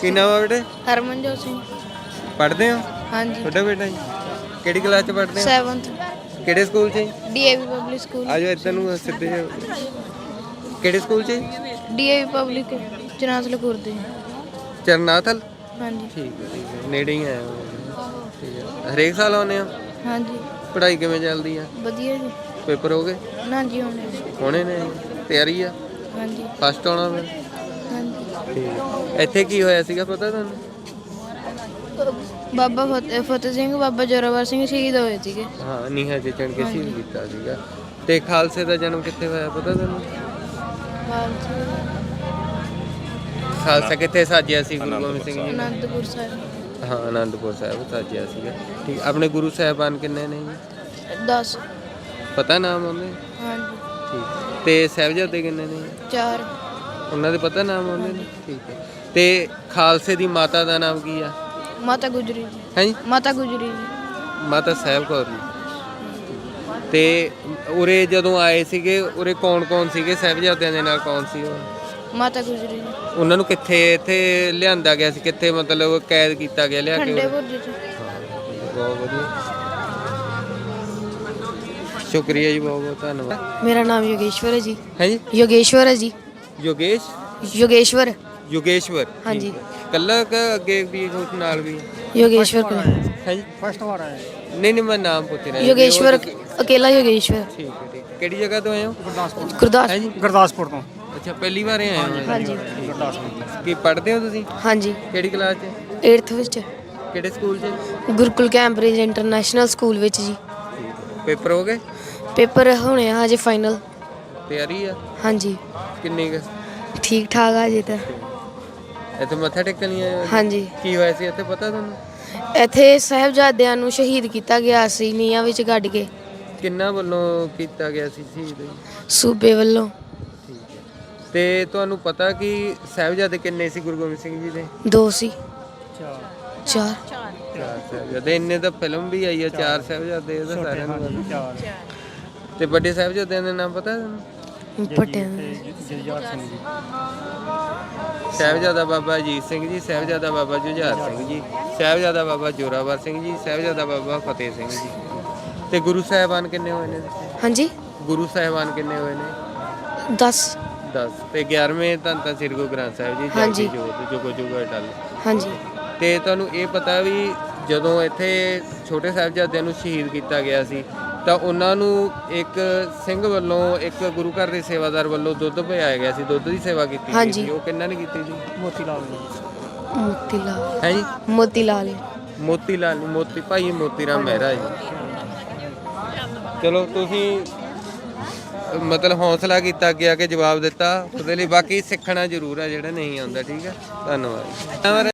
ਕੀ ਨਾਮ ਹੈ ਬੇਟੇ? ਹਰਮਨਜੋਤ ਸਿੰਘ। ਪੜ੍ਹਦੇ ਹੋ? ਹਾਂਜੀ। ਤੁਹਾਡਾ ਬੇਟਾ ਜੀ? ਕਿਹੜੀ ਕਲਾਸ ਚ ਪੜ੍ਹਦੇ ਹੋ? 7th ਕਿਹੜੇ ਸਕੂਲ 'ਚ ਜੀ? D A V public school. ਆਜੋ ਇੱਧਰ ਨੂੰ ਸਿੱਧੇ ਜਿਹੇ। ਕਿਹੜੇ ਸਕੂਲ 'ਚ? ਡੀਏਵੀ ਪਬਲਿਕ ਜਨਾਸ ਲਖੁਰਦੇ ਚਰਨਾਥਲ ਹਾਂਜੀ। ਠੀਕ ਹੈ ਠੀਕ ਹੈ। ਨੇੜੇ ਹੀ ਆਇਆ ਹਾਂ। ਠੀਕ ਹੈ। ਹਰੇਕ ਸਾਲ ਆਉਂਦੇ ਹੋ? ਹਾਂਜੀ। ਪੜ੍ਹਾਈ ਕਿਵੇਂ ਚੱਲਦੀ ਆ? ਵਧੀਆ ਜੀ। ਪੇਪਰ ਹੋ ਗਏ? ਨਾ ਜੀ ਹੋਣੇ ਹੋਣੇ ਨੇ? ਤਿਆਰੀ ਆ? ਹਾਂਜੀ। ਫਸਟ ਆਉਣਾ ਫਿਰ ਹਾਂਜੀ। ਠੀਕ। ਇੱਥੇ ਕੀ ਹੋਇਆ ਸੀਗਾ ਪਤਾ ਤੁਹਾਨੂੰ? ਬਾਬਾ ਫਤਿਹ ਫਤਿਹ ਸਿੰਘ ਬਾਬਾ ਜੋਰਾਵਰ ਸਿੰਘ ਸ਼ਹੀਦ ਹੋਏ ਸੀਗੇ। ਹਾਂ ਨੀਹਾਂ 'ਚ ਚਣ ਕੇ ਸ਼ਹੀਦ ਕੀਤਾ ਸੀਗਾ। ਤੇ ਖਾਲਸੇ ਦਾ ਜਨਮ ਕਿੱਥੇ ਹੋਇਆ ਪਤਾ ਤੁਹਾਨੂੰ? ਖਾਲਸਾ ਕਿੱਥੇ ਸਾਜਿਆ ਸੀ? ਗੁਰੂ ਗੋਬਿੰਦ ਸਿੰਘ ਜੀ ਨੇ? ਅਨੰਦਪੁਰ ਸਾਹਿਬ। ਹਾਂ ਆਨੰਦਪੁਰ ਸਾਹਿਬ ਸਾਜਿਆ ਸੀਗਾ। ਠੀਕ ਆਪਣੇ ਗੁਰੂ ਸਾਹਿਬਾਨ ਕਿੰਨੇ ਨੇ ਜੀ? 10 ਪਤਾ ਨਾਮ ਉਹਦੇ ਹਾਂਜੀ। ਠੀਕ। ਤੇ ਸਾਹਿਬਜ਼ਾਦੇ ਕਿੰਨੇ ਨੇ? 4 ਉਹਨਾਂ ਦੇ ਪਤਾ ਨਾਮ ਉਹਦੇ ਨੇ ਠੀਕ ਹੈ। ਤੇ ਖਾਲਸੇ ਦੀ ਮਾਤਾ ਦਾ ਨਾਮ ਕੀ ਆ? ਮਾਤਾ ਗੁਜਰੀ ਜੀ। ਹੈ ਜੀ? ਮਾਤਾ ਗੁਜਰੀ ਜੀ। ਮਾਤਾ ਸਾਹਿਬ ਕੌਰ ਜੀ। ਤੇ ਉਰੇ ਜਦੋਂ ਆਏ ਸੀਗੇ ਉਰੇ ਕੌਣ ਕੌਣ ਸੀਗੇ? ਸਾਹਿਬਜ਼ਾਦਿਆਂ ਦੇ ਨਾਲ ਕੌਣ ਸੀ ਉਹ? ਮਾਤਾ ਗੁਜਰੀ ਜੀ। ਉਹਨਾਂ ਨੂੰ ਕਿੱਥੇ ਇੱਥੇ ਲਿਆਂਦਾ ਗਿਆ ਸੀ? ਕਿੱਥੇ ਮਤਲਬ ਕੈਦ ਕੀਤਾ ਗਿਆ ਲਿਆ ਕੇ ਠੰਡੇ ਉਰੇ? ਬੁਰਜ ਚ ਬਹੁਤ ਵਧੀਆ। ਸ਼ੁਕਰੀਆ ਜੀ ਬਹੁਤ ਬਹੁਤ ਧੰਨਵਾਦ। ਮੇਰਾ ਨਾਮ ਯੋਗੇਸ਼ਵਰ ਹੈ ਜੀ। ਹੈ ਜੀ? ਯੋਗੇਸ਼ਵਰ ਹੈ ਜੀ। ਯੋਗੇਸ਼? ਯੋਗੇਸ਼ਵਰ। ਯੋਗੇਸ਼ਵਰ ਹਾਂਜੀ। ਕੱਲਾ ਕ ਅੱਗੇ ਵੀ ਕੁਝ ਨਾਲ ਵੀ? ਯੋਗੇਸ਼ਵਰ ਕੋਲ। ਹੈ ਜੀ? ਫਸਟ ਵਾਰ ਆਇਆ। ਨਹੀਂ ਨਹੀਂ ਮੈਂ ਨਾਮ ਪੁੱਛ ਰਿਹਾ। ਜੀ। ਯੋਗੇਸ਼ਵਰ ਅਕੇਲਾ ਯੋਗੇਸ਼ਵਰ। ਠੀਕ ਹੈ ਠੀਕ ਹੈ। ਕਿਹੜੀ ਜਗ੍ਹਾ ਤੋਂ ਆਏ ਹੋ? ਗੁਰਦਾਸ ਹੈ ਜੀ? ਗੁਰਦਾਸਪੁਰ ਤੋਂ। ਅੱਛਾ ਪਹਿਲੀ ਵਾਰ ਆਏ ਹੋ? ਹਾਂਜੀ ਕੀ ਪੜ੍ਹਦੇ ਹੋ ਤੁਸੀਂ? ਹਾਂਜੀ। ਕਿਹੜੀ ਕਲਾਸ 'ਚ? 8th ਵਿੱਚ। ਕਿਹੜੇ ਸਕੂਲ 'ਚ? ਗੁਰਕੁਲ ਕੈਂਬਰਿਜ ਇੰਟਰਨੈਸ਼ਨਲ ਸਕੂਲ ਵਿੱਚ ਜੀ। ਪੇਪਰ ਹੋ ਗਏ? ਪੇਪਰ ਹੋਣੇ ਆ ਹਜੇ ਫਾਈਨਲ ਤਿਆਰੀ ਆ? ਹਾਂਜੀ। ਕਿੰਨੀ ਕੁ? ਠੀਕ ਠਾਕ ਆ ਜੀ ਤਾਂ। ਇੱਥੇ ਮੱਥਾ ਟੇਕਣ ਨਹੀਂ ਆਏ ਹੋ? ਹਾਂਜੀ। ਕੀ ਹੋਇਆ ਸੀ? ਇੱਥੇ ਪਤਾ ਤੁਹਾਨੂੰ? ਇੱਥੇ ਸਾਹਿਬਜ਼ਾਦਿਆਂ ਨੂੰ ਸ਼ਹੀਦ ਕੀਤਾ ਗਿਆ ਸੀ ਨੀਹਾਂ ਵਿੱਚ ਗੱਡ ਕੇ। ਕਿੰਨਾ ਵੱਲੋਂ ਕੀਤਾ ਗਿਆ ਸੀ ਸ਼ਹੀਦ? ਸੂਬੇ ਵੱਲੋਂ। ਤੇ ਤੁਹਾਨੂੰ ਪਤਾ ਕਿ ਸਾਹਿਬਜ਼ਾਦੇ ਕਿੰਨੇ ਸੀ ਗੁਰੂ ਗੋਬਿੰਦ ਸਿੰਘ ਜੀ ਦੇ? ਦੋ ਸੀ। ਚਾਰ। ਚਾਰ। ਸਾਹਿਬਜ਼ਾਦੇ। ਇੰਨੇ ਤਾਂ ਫਿਲਮ ਵੀ ਆਈ ਆ ਚਾਰ ਸਾਹਿਬਜ਼ਾਦੇ ਇਹ ਤਾਂ ਸਾਰਿਆਂ ਨੂੰ ਪਤਾ। ਤੇ ਵੱਡੇ ਸਾਹਿਬਜ਼ਾਦਿਆਂ ਦੇ ਨਾਮ ਪਤਾ ਤੁਹਾਨੂੰ ਪਟਿਆ ਸਾਹਿਬਜ਼ਾਦਾ ਬਾਬਾ ਅਜੀਤ ਸਿੰਘ ਜੀ ਸਾਹਿਬਜ਼ਾਦਾ ਬਾਬਾ ਜੁਝਾਰ ਸਿੰਘ ਜੀ ਸਾਹਿਬਜ਼ਾਦਾ ਬਾਬਾ ਜੋਰਾਵਰ ਸਿੰਘ ਜੀ ਸਾਹਿਬਜ਼ਾਦਾ ਬਾਬਾ ਫਤਿਹ ਸਿੰਘ ਜੀ। ਤੇ ਗੁਰੂ ਸਾਹਿਬਾਨ ਕਿੰਨੇ ਹੋਏ ਨੇ? ਹਾਂਜੀ। ਗੁਰੂ ਸਾਹਿਬਾਨ ਕਿੰਨੇ ਹੋਏ ਨੇ? 10 10 ਤੇ 11ਵੇਂ ਧੰਨ ਤਾਂ ਸ੍ਰੀ ਗੁਰੂ ਗ੍ਰੰਥ ਸਾਹਿਬ ਜੀ ਹਾਂਜੀ। ਜਪਜੀ ਜੋਤ ਜੁਗੋ ਜੁਗੋ ਅਟਲ ਹਾਂਜੀ। ਤੇ ਤੁਹਾਨੂੰ ਇਹ ਪਤਾ ਵੀ ਜਦੋਂ ਇੱਥੇ ਛੋਟੇ ਸਾਹਿਬਜ਼ਾਦਿਆਂ ਨੂੰ ਸ਼ਹੀਦ ਕੀਤਾ ਗਿਆ ਸੀ ਤਾਂ ਉਹਨਾਂ ਨੂੰ ਇੱਕ ਸਿੰਘ ਵੱਲੋਂ ਇੱਕ ਗੁਰੂ ਘਰ ਦੇ ਸੇਵਾਦਾਰ ਵੱਲੋਂ ਦੁੱਧ ਪਿਆਇਆ ਗਿਆ ਸੀ ਦੁੱਧ ਦੀ ਸੇਵਾ ਕੀਤੀ ਗਈ ਹਾਂਜੀ। ਸੀ। ਉਹ ਕਿੰਨਾਂ ਨੇ ਕੀਤੀ ਸੀ? ਮੋਤੀ ਲਾਲ ਹੈ ਜੀ? ਮੋਤੀ ਲਾਲ ਮੋਤੀ ਲਾਲ ਨੀ, ਮੋਤੀ ਭਾਈ ਮੋਤੀ ਰਾਮ ਮਹਿਰਾ ਜੀ। ਚਲੋ ਤੁਸੀਂ ਮਤਲਬ ਹੌਸਲਾ ਕੀਤਾ ਅੱਗੇ ਆ ਕੇ ਜਵਾਬ ਦਿੱਤਾ। ਉਹਦੇ ਲਈ ਬਾਕੀ ਸਿੱਖਣਾ ਜ਼ਰੂਰ ਆ ਜਿਹੜਾ ਨਹੀਂ ਆਉਂਦਾ ਠੀਕ ਹੈ ਧੰਨਵਾਦ।